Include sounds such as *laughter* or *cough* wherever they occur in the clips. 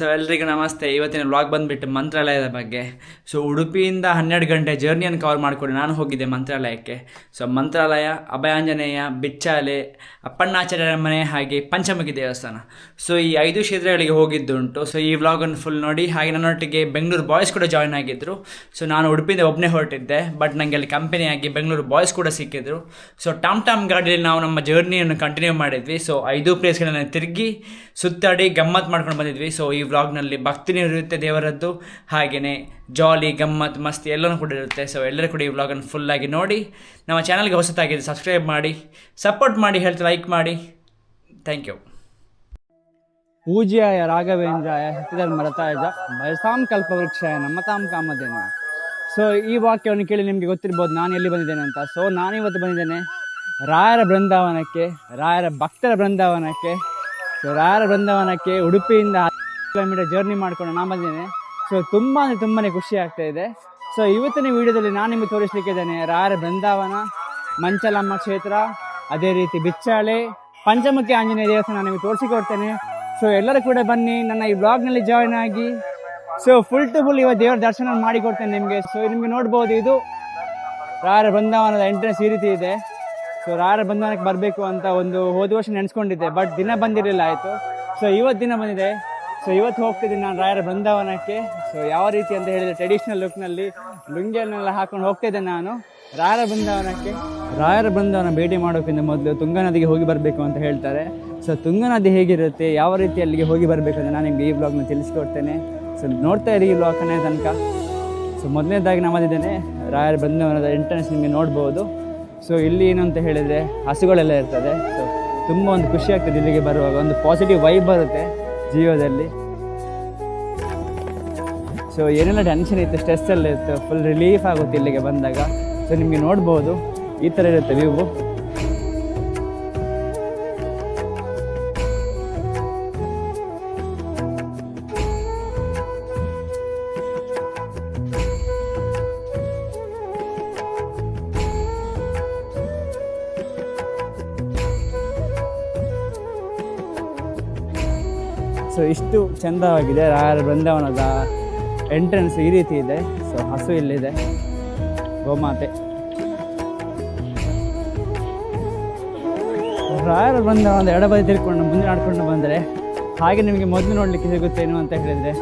So ಎಲ್ರಿಗೂ ನಮಸ್ತೆ. ಇವತ್ತಿನ ವ್ಲಾಗ್ ಬಂದುಬಿಟ್ಟು ಮಂತ್ರಾಲಯದ ಬಗ್ಗೆ. ಸೊ ಉಡುಪಿಯಿಂದ ಹನ್ನೆರಡು ಗಂಟೆ ಜರ್ನಿಯನ್ನು ಕವರ್ ಮಾಡಿಕೊಂಡು ನಾನು ಹೋಗಿದ್ದೆ ಮಂತ್ರಾಲಯಕ್ಕೆ. ಸೊ ಮಂತ್ರಾಲಯ, ಅಭಯಾಂಜನೇಯ, ಬಿಚ್ಚಾಲೆ, ಅಪ್ಪಣ್ಣಾಚಾರ್ಯರ ಮನೆ ಹಾಗೆ ಪಂಚಮುಖಿ ದೇವಸ್ಥಾನ. ಸೊ ಈ ಐದು ಕ್ಷೇತ್ರಗಳಿಗೆ ಹೋಗಿದ್ದುಂಟು. ಸೊ ಈ ವ್ಲಾಗನ್ನು ಫುಲ್ ನೋಡಿ, ಹಾಗೆ ನನ್ನೊಟ್ಟಿಗೆ ಬೆಂಗಳೂರು ಬಾಯ್ಸ್ ಕೂಡ ಜಾಯ್ನ್ ಆಗಿದ್ದರು ಸೊ ನಾನು ಉಡುಪಿಯಿಂದ ಒಬ್ಬನೇ ಹೊರಟಿದ್ದೆ ಬಟ್ ನನಗೆ ಅಲ್ಲಿ ಕಂಪನಿಯಾಗಿ ಬೆಂಗಳೂರು ಬಾಯ್ಸ್ ಕೂಡ ಸಿಕ್ಕಿದ್ರು. ಸೊ ಟಾಮ್ ಟಾಮ್ ಗಾಡಿಯಲ್ಲಿ ನಾವು ನಮ್ಮ ಜರ್ನಿಯನ್ನು ಕಂಟಿನ್ಯೂ ಮಾಡಿದ್ವಿ. ಸೊ ಐದು ಪ್ಲೇಸ್ಗಳನ್ನು ತಿರುಗಿ ಸುತ್ತಾಡಿ ಗಮ್ಮತ್ ಮಾಡ್ಕೊಂಡು ಬಂದಿದ್ವಿ. ಸೊ ಈ ವ್ಲಾಗ್ನಲ್ಲಿ ಭಕ್ತಿನೂ ಇರುತ್ತೆ ದೇವರದ್ದು. ಹಾಗೆಯೇ ಜಾಲಿ ಗಮ್ಮತ್, ಮಸ್ತಿ ಎಲ್ಲನೂ ಕೂಡ ಇರುತ್ತೆ. ಸೊ ಎಲ್ಲರೂ ಕೂಡ ಈ ವ್ಲಾಗನ್ನು ಫುಲ್ಲಾಗಿ ನೋಡಿ. ನಮ್ಮ ಚಾನಲ್ಗೆ ಹೊಸತಾಗಿದೆ ಸಬ್ಸ್ಕ್ರೈಬ್ ಮಾಡಿ ಸಪೋರ್ಟ್ ಮಾಡಿ, ಹೇಳ್ತಾ ಲೈಕ್ ಮಾಡಿ. ಥ್ಯಾಂಕ್ ಯು ಪೂಜ್ಯಾಯ ರಾಘವೇಂದ್ರಾಯ ಮರತಾಯದ ಬಯಸಾಂ ಕಲ್ಪವೃಕ್ಷಾಯ ನಮ್ಮತಾಂ ಕಾಮಧೇನ. ಸೊ ಈ ವಾಕ್ಯವನ್ನು ಕೇಳಿ ನಿಮಗೆ ಗೊತ್ತಿರ್ಬೋದು ನಾನು ಎಲ್ಲಿ ಬಂದಿದ್ದೇನೆ ಅಂತ. ಸೊ ನಾನಿವತ್ತು ಬಂದಿದ್ದೇನೆ ರಾಯರ ಬೃಂದಾವನಕ್ಕೆ, ರಾಯರ ಭಕ್ತರ ಬೃಂದಾವನಕ್ಕೆ. ಸೊ ರಾಯರ ಬೃಂದಾವನಕ್ಕೆ ಉಡುಪಿಯಿಂದ ಕಿಲೋಮೀಟರ್ ಜರ್ನಿ ಮಾಡ್ಕೊಂಡು ನಾನು ಬಂದಿದ್ದೇನೆ. ಸೊ ತುಂಬ ಅಂದರೆ ತುಂಬಾ ಖುಷಿ ಆಗ್ತಾ ಇದೆ. ಸೊ ಇವತ್ತಿನ ವಿಡಿಯೋದಲ್ಲಿ ನಾನು ನಿಮಗೆ ತೋರಿಸ್ಲಿಕ್ಕೆ ಇದ್ದೇನೆ, ರಾಯರ ಬೃಂದಾವನ, ಮಂಚಲಮ್ಮ ಕ್ಷೇತ್ರ, ಅದೇ ರೀತಿ ಬಿಚ್ಚಾಳೆ, ಪಂಚಮುಖಿ ಆಂಜನೇಯ ದೇವಸ್ಥಾನ ನಾನು ನಿಮಗೆ ತೋರಿಸಿಕೊಡ್ತೇನೆ. ಸೊ ಎಲ್ಲರೂ ಕೂಡ ಬನ್ನಿ, ನನ್ನ ಈ ಬ್ಲಾಗ್ನಲ್ಲಿ ಜಾಯ್ನ್ ಆಗಿ. ಸೊ ಫುಲ್ ಟು ಫುಲ್ ಇವತ್ತು ದೇವರ ದರ್ಶನ ಮಾಡಿಕೊಡ್ತೇನೆ ನಿಮಗೆ. ಸೊ ನಿಮಗೆ ನೋಡ್ಬೋದು ಇದು ರಾರ ಬೃಂದಾವನದ ಎಂಟ್ರೆನ್ಸ್ ಈ ರೀತಿ ಇದೆ. ಸೊ ರಾರ ಬೃಂದಾವನಕ್ಕೆ ಬರಬೇಕು ಅಂತ ಒಂದು ಹೋದ ವರ್ಷ ನೆನೆಸ್ಕೊಂಡಿದ್ದೆ ಬಟ್ ದಿನ ಬಂದಿರಲಿಲ್ಲ ಆಯಿತು. ಸೊ ಇವತ್ತು ದಿನ ಬಂದಿದೆ. ಸೊ ಇವತ್ತು ಹೋಗ್ತಿದ್ದೀನಿ ನಾನು ರಾಯರ ಬೃಂದಾವನಕ್ಕೆ. ಸೊ ಯಾವ ರೀತಿ ಅಂತ ಹೇಳಿದರೆ ಟ್ರೆಡಿಷ್ನಲ್ ಲುಕ್ನಲ್ಲಿ ಲುಂಗಿಯನ್ನೆಲ್ಲ ಹಾಕೊಂಡು ಹೋಗ್ತಿದ್ದೆ ನಾನು. ರಾಯರ ಬೃಂದಾವನಕ್ಕೆ. ರಾಯರ ಬೃಂದಾವನ ಭೇಟಿ ಮಾಡೋಕ್ಕಿಂತ ಮೊದಲು ತುಂಗಾ ನದಿಗೆ ಹೋಗಿ ಬರಬೇಕು ಅಂತ ಹೇಳ್ತಾರೆ. ಸೊ ತುಂಗಾ ನದಿ ಹೇಗಿರುತ್ತೆ, ಯಾವ ರೀತಿ ಅಲ್ಲಿಗೆ ಹೋಗಿ ಬರಬೇಕು ಅಂತ ನಾನು ನಿಮಗೆ ಈ ಬ್ಲಾಗ್ನ ತಿಳಿಸ್ಕೊಡ್ತೇನೆ. ಸೊ ನೋಡ್ತಾ ಇರಿ ಈ ಬ್ಲಾಗ್ ಕೊನೆ ತನಕ. ಸೊ ಮೊದಲನೇದಾಗಿ ನಾ ಬಂದಿದ್ದೇನೆ ರಾಯರ ಬೃಂದಾವನದ ಎಂಟ್ರೆನ್ಸ್ ನಿಮಗೆ ನೋಡ್ಬೋದು. ಸೊ ಇಲ್ಲಿ ಏನು ಅಂತ ಹೇಳಿದರೆ ಹಸುಗಳೆಲ್ಲ ಇರ್ತದೆ. ಸೊ ತುಂಬ ಒಂದು ಖುಷಿ ಆಗ್ತದೆ ಇಲ್ಲಿಗೆ ಬರುವಾಗ, ಒಂದು ಪಾಸಿಟಿವ್ ವೈಬ್ ಬರುತ್ತೆ. ಜೀವದಲ್ಲಿ ಸೊ ಏನೆಲ್ಲ ಟೆನ್ಷನ್ ಇತ್ತು ಸ್ಟ್ರೆಸ್ಸಲ್ಲಿ ಇತ್ತು ಫುಲ್ ರಿಲೀಫ್ ಆಗುತ್ತೆ ಇಲ್ಲಿಗೆ ಬಂದಾಗ. ಸೊ ನಿಮಗೆ ನೋಡ್ಬೋದು, ಈ ಥರ ಇರುತ್ತೆ ವ್ಯೂ ಚಂದವಾಗಿದೆ ರಾಯರ ಬೃಂದಾವನದ ಎಂಟ್ರೆನ್ಸ್ ಈ ರೀತಿ ಇದೆ. ಸೊ ಹಸು ಇಲ್ಲಿದೆ. ಗೋಮಾತೆ. ರಾಯರ ಬೃಂದಾವನದ ಎಡಬದಿ ತಿರ್ಕೊಂಡು ಮುಂದೆ ನಡ್ಕೊಂಡು ಬಂದರೆ ಹಾಗೆ ನಿಮಗೆ ಮೊದಲು ನೋಡಲಿಕ್ಕೆ ಸಿಗುತ್ತೇನು ಅಂತ ಹೇಳಿದರೆ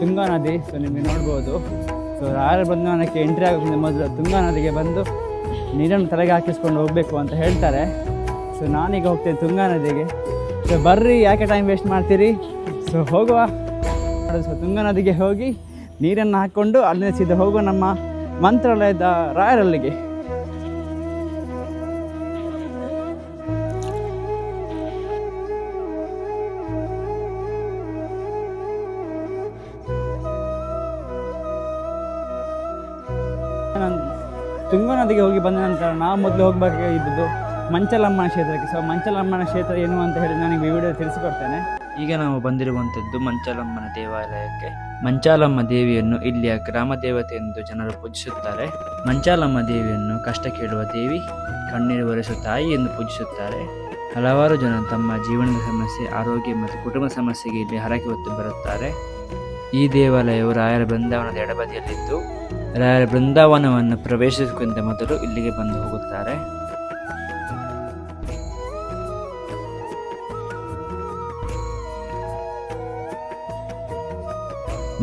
ತುಂಗಾ ನದಿ. ಸೊ ನಿಮಗೆ ನೋಡ್ಬೋದು. ಸೊ ರಾಯರ ಬೃಂದಾವನಕ್ಕೆ ಎಂಟ್ರಿ ಆಗೋಕ್ಕಿಂತ ಮೊದಲು ತುಂಗಾ ನದಿಗೆ ಬಂದು ನೀರನ್ನು ತಲೆಗೆ ಹಾಕಿಸ್ಕೊಂಡು ಹೋಗಬೇಕು ಅಂತ ಹೇಳ್ತಾರೆ. ಸೊ ನಾನೀಗ ಹೋಗ್ತೇನೆ ತುಂಗಾ ನದಿಗೆ. ಸೊ ಬರ್ರಿ, ಯಾಕೆ ಟೈಮ್ ವೇಸ್ಟ್ ಮಾಡ್ತೀರಿ? ಸೊ ಹೋಗುವ. ಸೊ ತುಂಗಾ ನದಿಗೆ ಹೋಗಿ ನೀರನ್ನು ಹಾಕ್ಕೊಂಡು ಅಲ್ಲಿಂದ ಸಿದ್ಧ ಹೋಗುವ ನಮ್ಮ ಮಂತ್ರಾಲಯದ ರಾಯರಲ್ಲಿಗೆ. ನಾನು ತುಂಗಾ ನದಿಗೆ ಹೋಗಿ ಬಂದ ನಂತರ ನಾವು ಮೊದಲು ಹೋಗಬೇಕಾಗಿದ್ದು ಮಂಚಲಮ್ಮನ ಕ್ಷೇತ್ರಕ್ಕೆ. ಸೊ ಮಂಚಲಮ್ಮನ ಕ್ಷೇತ್ರ ಏನು ಅಂತ ಹೇಳಿ ನನಗೆ ಈ ವಿಡಿಯೋ ತಿಳಿಸಿಕೊಡ್ತೇನೆ. ಈಗ ನಾವು ಬಂದಿರುವಂಥದ್ದು ಮಂಚಾಲಮ್ಮನ ದೇವಾಲಯಕ್ಕೆ. ಮಂಚಾಲಮ್ಮ ದೇವಿಯನ್ನು ಇಲ್ಲಿಯ ಗ್ರಾಮ ದೇವತೆ ಎಂದು ಜನರು ಪೂಜಿಸುತ್ತಾರೆ. ಮಂಚಾಲಮ್ಮ ದೇವಿಯನ್ನು ಕಷ್ಟ ಕೇಳುವ ದೇವಿ, ಕಣ್ಣೀರು ಒರೆಸುವ ತಾಯಿ ಎಂದು ಪೂಜಿಸುತ್ತಾರೆ. ಹಲವಾರು ಜನ ತಮ್ಮ ಜೀವನದ ಸಮಸ್ಯೆ, ಆರೋಗ್ಯ ಮತ್ತು ಕುಟುಂಬ ಸಮಸ್ಯೆಗೆ ಇಲ್ಲಿ ಹರಕೆ ಹೊತ್ತು ಬರುತ್ತಾರೆ. ಈ ದೇವಾಲಯವು ರಾಯರ ಬೃಂದಾವನದ ಎಡಬದಿಯಲ್ಲಿದ್ದು, ರಾಯರ ಬೃಂದಾವನವನ್ನು ಪ್ರವೇಶಿಸುವುದಕ್ಕಿಂತ ಮೊದಲು ಇಲ್ಲಿಗೆ ಬಂದು ಹೋಗುತ್ತಾರೆ.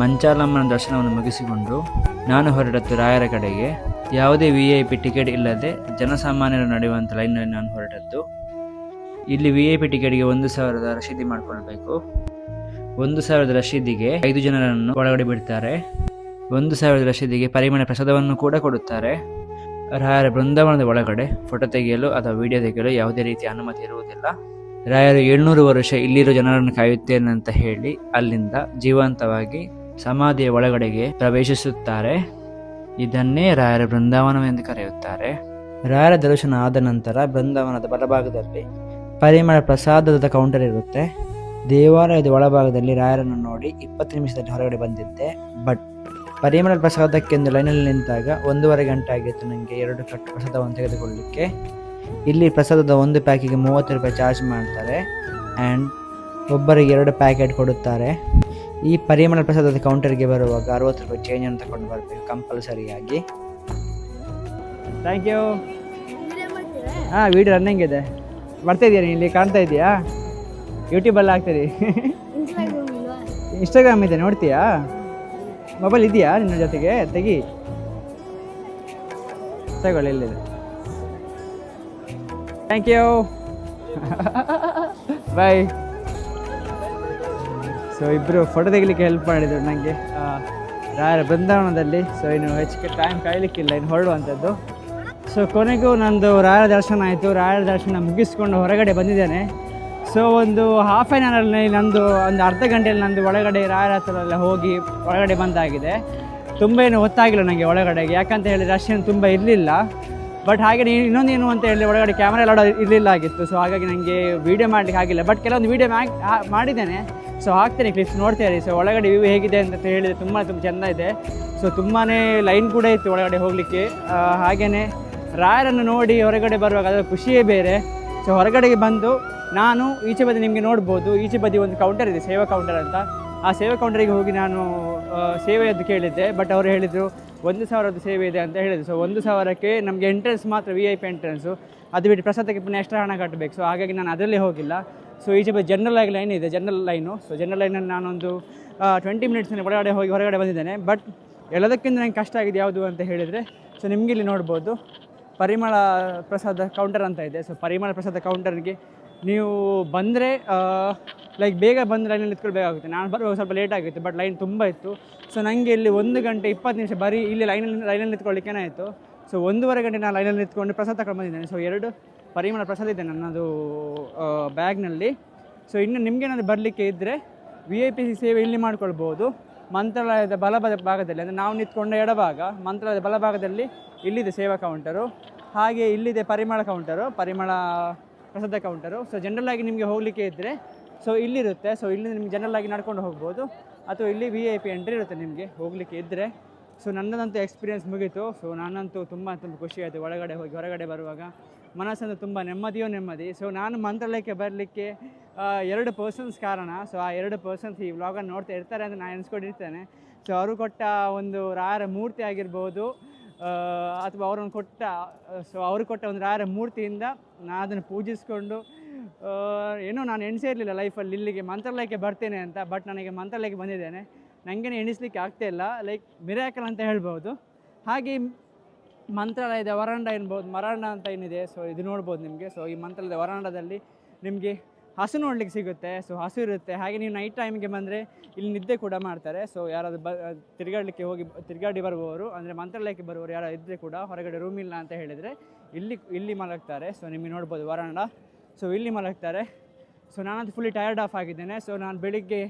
ಮಂಚಾಲಮ್ಮನ ದರ್ಶನವನ್ನು ಮುಗಿಸಿಕೊಂಡು ನಾನು ಹೊರಟದ್ದು ರಾಯರ ಕಡೆಗೆ. ಯಾವುದೇ ವಿ ಐ ಪಿ ಟಿಕೆಟ್ ಇಲ್ಲದೆ ಜನಸಾಮಾನ್ಯರು ನಡೆಯುವಂಥ ಲೈನ್ನಲ್ಲಿ ನಾನು ಹೊರಟದ್ದು. ಇಲ್ಲಿ ವಿ ಐ ಪಿ ಟಿಕೆಟ್ಗೆ ಒಂದು ಸಾವಿರದ ರಶೀದಿ ಮಾಡಿಕೊಳ್ಬೇಕು. ಒಂದು ಸಾವಿರದ ರಶೀದಿಗೆ ಐದು ಜನರನ್ನು ಒಳಗಡೆ ಬಿಡ್ತಾರೆ. ಒಂದು ಸಾವಿರದ ರಶೀದಿಗೆ ಪರಿಮಳ ಪ್ರಸಾದವನ್ನು ಕೂಡ ಕೊಡುತ್ತಾರೆ. ರಾಯರ ಬೃಂದಾವನದ ಒಳಗಡೆ ಫೋಟೋ ತೆಗೆಯಲು ಅಥವಾ ವಿಡಿಯೋ ತೆಗೆಯಲು ಯಾವುದೇ ರೀತಿಯ ಅನುಮತಿ ಇರುವುದಿಲ್ಲ. ರಾಯರು ಏಳ್ನೂರು ವರ್ಷ ಇಲ್ಲಿರೋ ಜನರನ್ನು ಕಾಯುತ್ತೇನೆ ಅಂತ ಹೇಳಿ ಅಲ್ಲಿಂದ ಜೀವಂತವಾಗಿ ಸಮಾಧಿಯ ಒಳಗಡೆಗೆ ಪ್ರವೇಶಿಸುತ್ತಾರೆ. ಇದನ್ನೇ ರಾಯರ ಬೃಂದಾವನವೆಂದು ಕರೆಯುತ್ತಾರೆ. ರಾಯರ ದರ್ಶನ ಆದ ನಂತರ ಬೃಂದಾವನದ ಬಲಭಾಗದಲ್ಲಿ ಪರಿಮಳ ಪ್ರಸಾದದ ಕೌಂಟರ್ ಇರುತ್ತೆ. ದೇವಾಲಯದ ಒಳಭಾಗದಲ್ಲಿ ರಾಯರನ್ನು ನೋಡಿ ಇಪ್ಪತ್ತು ನಿಮಿಷದಲ್ಲಿ ಹೊರಗಡೆ ಬಂದಿದ್ದೆ. ಬಟ್ ಪರಿಮಳ ಪ್ರಸಾದಕ್ಕೆಂದು ಲೈನಲ್ಲಿ ನಿಂತಾಗ ಒಂದೂವರೆ ಗಂಟೆ ಆಗಿತ್ತು ನನಗೆ ಎರಡು ಕಟ್ಟು ಪ್ರಸಾದವನ್ನು ತೆಗೆದುಕೊಳ್ಳಲಿಕ್ಕೆ ಇಲ್ಲಿ ಪ್ರಸಾದದ ಒಂದು ಪ್ಯಾಕಿಗೆ ಮೂವತ್ತು ರೂಪಾಯಿ ಚಾರ್ಜ್ ಮಾಡ್ತಾರೆ. ಆ್ಯಂಡ್ ಒಬ್ಬರಿಗೆ ಎರಡು ಪ್ಯಾಕೆಟ್ ಕೊಡುತ್ತಾರೆ. ಈ ಪರಿಮಳ ಪ್ರಸಾದದ ಕೌಂಟರ್ಗೆ ಬರುವಾಗ ಅರವತ್ತು ರೂಪಾಯಿ ಚೇಂಜನ್ನು ತಗೊಂಡು ಬರಬೇಕು ಕಂಪಲ್ಸರಿಯಾಗಿ. ಥ್ಯಾಂಕ್ ಯು ಹಾಂ ವೀಡಿಯೋ ರನ್ನಿಂಗ್ ಇದೆ. ಬರ್ತಾ ಇದೆಯಾ ನೀನು ಇಲ್ಲಿ? ಕಾಣ್ತಾ ಇದೆಯಾ? ಯೂಟ್ಯೂಬಲ್ಲಿ ಹಾಕ್ತೀರಿ ಇನ್ಸ್ಟಾಗ್ರಾಮ್ ಇದೆ ನೋಡ್ತೀಯಾ? ಮೊಬೈಲ್ ಇದೆಯಾ ನಿನ್ನ ಜೊತೆಗೆ? ತೆಗಿ. ತಗೊಳ್ಳಿ ಇಲ್ಲಿದೆ ಥ್ಯಾಂಕ್ ಯು ಬಾಯ್ ಸೊ ಇಬ್ಬರು ಫೋಟೋ ತೆಗಿಲಿಕ್ಕೆ ಹೆಲ್ಪ್ ಮಾಡಿದರು ನನಗೆ ರಾಯರ ಬೃಂದಾವನದಲ್ಲಿ. ಸೊ ಇನ್ನು ಹೆಚ್ಚಿಗೆ ಟೈಮ್ ಕಾಯಲಿಕ್ಕಿಲ್ಲ, ಇನ್ನು ಹೊರಡುವಂಥದ್ದು. ಸೊ ಕೊನೆಗೂ ನಂದು ರಾಯರ ದರ್ಶನ ಆಯಿತು. ರಾಯರ ದರ್ಶನ ಮುಗಿಸ್ಕೊಂಡು ಹೊರಗಡೆ ಬಂದಿದ್ದೇನೆ. ಸೊ ಒಂದು ಹಾಫ್ ಆ್ಯನ್ ಅವರಲ್ಲಿ ನಂದು, ಒಂದು ಅರ್ಧ ಗಂಟೆಯಲ್ಲಿ ನಂದು ಒಳಗಡೆ ರಾಯರ ಹತ್ರ ಹೋಗಿ ಒಳಗಡೆ ಬಂದಾಗಿದೆ. ತುಂಬ ಏನು ಗೊತ್ತಾಗಿಲ್ಲ ನನಗೆ ಒಳಗಡೆಗೆ. ಯಾಕಂತ ಹೇಳಿದ್ರೆ ಅಷ್ಟೇನು ತುಂಬ ಇರಲಿಲ್ಲ. ಬಟ್ ಹಾಗೆ ನೀನು ಇನ್ನೊಂದೇನು ಅಂತ ಹೇಳಿ ಒಳಗಡೆ ಕ್ಯಾಮ್ರಾ ಎಲ್ಲ ಇರಲಿಲ್ಲ ಆಗಿತ್ತು. ಸೊ ಹಾಗಾಗಿ ನನಗೆ ವೀಡಿಯೋ ಮಾಡಲಿಕ್ಕೆ ಆಗಿಲ್ಲ ಬಟ್ ಕೆಲವೊಂದು ವೀಡಿಯೋ ಮಾಡಿದ್ದೇನೆ. ಸೊ ಹಾಕ್ತೇನೆ ಕ್ಲಿಪ್ಸ್ ನೋಡ್ತೇನೆ ಸೊ ಒಳಗಡೆ ವ್ಯೂ ಹೇಗಿದೆ ಅಂತ ಹೇಳಿದರೆ ತುಂಬ ತುಂಬ ಚೆಂದ ಇದೆ. ಸೊ ತುಂಬಾ ಲೈನ್ ಕೂಡ ಇತ್ತು ಒಳಗಡೆ ಹೋಗಲಿಕ್ಕೆ. ಹಾಗೆಯೇ ರಾಯರನ್ನು ನೋಡಿ ಹೊರಗಡೆ ಬರುವಾಗ ಅದರ ಖುಷಿಯೇ ಬೇರೆ. ಸೊ ಹೊರಗಡೆಗೆ ಬಂದು ನಾನು ಈಚೆ ಬದಿ ನಿಮಗೆ ನೋಡ್ಬೋದು. ಈಚೆ ಬದಿ ಒಂದು ಕೌಂಟರ್ ಇದೆ, ಸೇವಾ ಕೌಂಟರ್ ಅಂತ. ಆ ಸೇವಾ ಕೌಂಟರಿಗೆ ಹೋಗಿ ನಾನು ಸೇವೆಯದ್ದು ಕೇಳಿದ್ದೆ. ಬಟ್ ಅವರು ಹೇಳಿದರು, ಒಂದು ಸಾವಿರದ್ದು ಸೇವೆ ಇದೆ ಅಂತ ಹೇಳಿದರು. ಸೊ ಒಂದು ಸಾವಿರಕ್ಕೆ ನಮಗೆ ಎಂಟ್ರೆನ್ಸ್ ಮಾತ್ರ ವಿ ಐ ಪಿ ಎಂಟ್ರೆನ್ಸು ಅದು ಬಿಟ್ಟು ಪ್ರಸಾದಕ್ಕೆ ಪುನಃ ಎಕ್ಸ್ಟ್ರಾ ಹಣ ಕಟ್ಟಬೇಕು. ಸೊ ಹಾಗಾಗಿ ನಾನು ಅದರಲ್ಲೇ ಹೋಗಿಲ್ಲ. ಸೊ ಈಚೆ ಜನರಲ್ ಆಗಿ ಲೈನ್ ಇದೆ ಜನರಲ್ ಲೈನು ಸೊ ಜನರಲ್ ಲೈನಲ್ಲಿ ನಾನೊಂದು ಟ್ವೆಂಟಿ ಮಿನಿಟ್ಸ್ನಲ್ಲಿ ಒಳಗಡೆ ಹೋಗಿ ಹೊರಗಡೆ ಬಂದಿದ್ದೇನೆ. ಬಟ್ ಎಲ್ಲದಕ್ಕಿಂತ ನನಗೆ ಕಷ್ಟ ಆಗಿದೆ ಯಾವುದು ಅಂತ ಹೇಳಿದರೆ ಸೊ ನಿಮಗೆ ಇಲ್ಲಿ ನೋಡ್ಬೋದು, ಪರಿಮಳ ಪ್ರಸಾದ ಕೌಂಟರ್ ಅಂತ ಇದೆ. ಸೊ ಪರಿಮಳ ಪ್ರಸಾದ ಕೌಂಟರ್ಗೆ ನೀವು ಬಂದರೆ ಲೈಕ್ ಬೇಗ ಬಂದು ಲೈನಲ್ಲಿ ನಿಂತ್ಕೊಳ್ಬೇಕಾಗುತ್ತೆ. ನಾನು ಬರುವಾಗ ಸ್ವಲ್ಪ ಲೇಟ್ ಆಗಿತ್ತು ಬಟ್ ಲೈನ್ ತುಂಬ ಇತ್ತು. ಸೊ ನನಗೆ ಇಲ್ಲಿ ಒಂದು ಗಂಟೆ ಇಪ್ಪತ್ತು ನಿಮಿಷ ಬರೀ ಇಲ್ಲಿ ಲೈನಲ್ಲಿ ಲೈನಲ್ಲಿ ನಿಂತ್ಕೊಳ್ಳಿಕ್ಕೇನೆ ಆಯಿತು. ಸೊ ಒಂದೂವರೆ ಗಂಟೆ ನಾನು ಲೈನಲ್ಲಿ ನಿಂತ್ಕೊಂಡು ಪ್ರಸಾದ ತಗೊಂಡು ಬಂದಿದ್ದೇನೆ. ಸೊ ಎರಡು ಪರಿಮಳ ಪ್ರಸಾದ ಇದೆ ನನ್ನದು ಬ್ಯಾಗ್ನಲ್ಲಿ. ಸೊ ಇನ್ನು ನಿಮಗೇನಾದ್ರು ಬರಲಿಕ್ಕೆ ಇದ್ದರೆ ವಿ ಐ ಪಿ ಸೇವೆ ಇಲ್ಲಿ ಮಾಡ್ಕೊಳ್ಬೋದು. ಮಂತ್ರಾಲಯದ ಬಲಭದ ಭಾಗದಲ್ಲಿ, ಅಂದರೆ ನಾವು ನಿಂತ್ಕೊಂಡ ಎಡಭಾಗ, ಮಂತ್ರಾಲಯದ ಬಲಭಾಗದಲ್ಲಿ ಇಲ್ಲಿದೆ ಸೇವಾ ಕೌಂಟರು ಹಾಗೆ ಇಲ್ಲಿದೆ ಪರಿಮಳ ಕೌಂಟರು ಪರಿಮಳ ಪ್ರಸಾದ ಕೌಂಟರು ಸೊ ಜನರಲ್ ಆಗಿ ನಿಮಗೆ ಹೋಗಲಿಕ್ಕೆ ಇದ್ದರೆ ಸೊ ಇಲ್ಲಿರುತ್ತೆ. ಸೊ ಇಲ್ಲಿ ನಿಮ್ಗೆ ಜನರಲ್ ಆಗಿ ನಡ್ಕೊಂಡು ಹೋಗ್ಬೋದು. ಅಥವಾ ಇಲ್ಲಿ ವಿ ಐ ಪಿ ಎಂಟ್ರಿ ಇರುತ್ತೆ ನಿಮಗೆ, ಹೋಗಲಿಕ್ಕೆ ಇದ್ದರೆ ಸೊ ನನ್ನದಂತೂ ಎಕ್ಸ್ಪೀರಿಯೆನ್ಸ್ ಮುಗೀತು. ಸೊ ನಾನಂತೂ ತುಂಬ ತುಂಬ ಖುಷಿಯಾಯಿತು ಒಳಗಡೆ ಹೋಗಿ, ಹೊರಗಡೆ ಬರುವಾಗ ಮನಸ್ಸಂದು ತುಂಬ ನೆಮ್ಮದಿಯೋ ನೆಮ್ಮದಿ. ಸೊ ನಾನು ಮಂತ್ರಾಲಯಕ್ಕೆ ಬರಲಿಕ್ಕೆ ಎರಡು ಪರ್ಸನ್ಸ್ ಕಾರಣ. ಸೊ ಆ ಎರಡು ಪರ್ಸನ್ಸ್ ಈ ವ್ಲಾಗನ್ನು ನೋಡ್ತಾ ಇರ್ತಾರೆ ಅಂತ ನಾನು ಎನ್ಸ್ಕೊಂಡಿರ್ತೇನೆ. ಸೊ ಅವರು ಕೊಟ್ಟ ಒಂದು ರಾರ ಮೂರ್ತಿ ಆಗಿರ್ಬೋದು ಅಥವಾ ಅವರನ್ನು ಕೊಟ್ಟ ಸೊ ಅವರು ಕೊಟ್ಟ ಒಂದು ರಾರ ಮೂರ್ತಿಯಿಂದ ನಾನು ಅದನ್ನು ಪೂಜಿಸ್ಕೊಂಡು ಏನೋ ನಾನು ಎಣಿಸೇ ಇರಲಿಲ್ಲ ಲೈಫಲ್ಲಿ ಇಲ್ಲಿಗೆ ಮಂತ್ರಾಲಯಕ್ಕೆ ಬರ್ತೇನೆ ಅಂತ ಬಟ್ ನನಗೆ ಮಂತ್ರಾಲಯಕ್ಕೆ ಬಂದಿದ್ದೇನೆ. ನನಗೇನೆ ಎಣಿಸ್ಲಿಕ್ಕೆ ಆಗ್ತಾ ಇಲ್ಲ. ಲೈಕ್ ಮಿರಾಕಲ್ ಅಂತ ಹೇಳ್ಬೋದು. ಹಾಗೆ ಮಂತ್ರಾಲಯದ ವರಾಂಡ ಎನ್ಬೋದು, ಮರಾಂಡ ಅಂತ ಏನಿದೆ ಸೊ ಇದು ನೋಡ್ಬೋದು ನಿಮಗೆ. ಸೊ ಈ ಮಂತ್ರಾಲಯದ ವರಾಂಡದಲ್ಲಿ ನಿಮಗೆ ಹಸು ನೋಡ್ಲಿಕ್ಕೆ ಸಿಗುತ್ತೆ. ಸೊ ಹಸು ಇರುತ್ತೆ. ಹಾಗೆ ನೀವು ನೈಟ್ ಟೈಮ್ಗೆ ಬಂದರೆ ಇಲ್ಲಿ ನಿದ್ದೆ ಕೂಡ ಮಾಡ್ತಾರೆ. ಸೊ ಯಾರಾದರೂ ಬ ತಿರುಗಾಡಲಿಕ್ಕೆ ಹೋಗಿ ತಿರುಗಾಡಿ ಬರುವವರು, ಅಂದರೆ ಮಂತ್ರಾಲಯಕ್ಕೆ ಬರುವವರು ಯಾರು ಇದ್ದರೆ ಕೂಡ ಹೊರಗಡೆ ರೂಮ್ ಇಲ್ಲ ಅಂತ ಹೇಳಿದರೆ ಇಲ್ಲಿ ಇಲ್ಲಿ ಮಲಗ್ತಾರೆ. ಸೊ ನಿಮಗೆ ನೋಡ್ಬೋದು ವರಾಂಡ. ಸೊ ಇಲ್ಲಿ ಮಲಗ್ತಾರೆ. ಸೊ ನಾನಂತೂ ಫುಲ್ಲಿ ಟಯರ್ಡ್ ಆಫ್ ಆಗಿದ್ದೇನೆ. ಸೊ ನಾನು ಬೆಳಿಗ್ಗೆ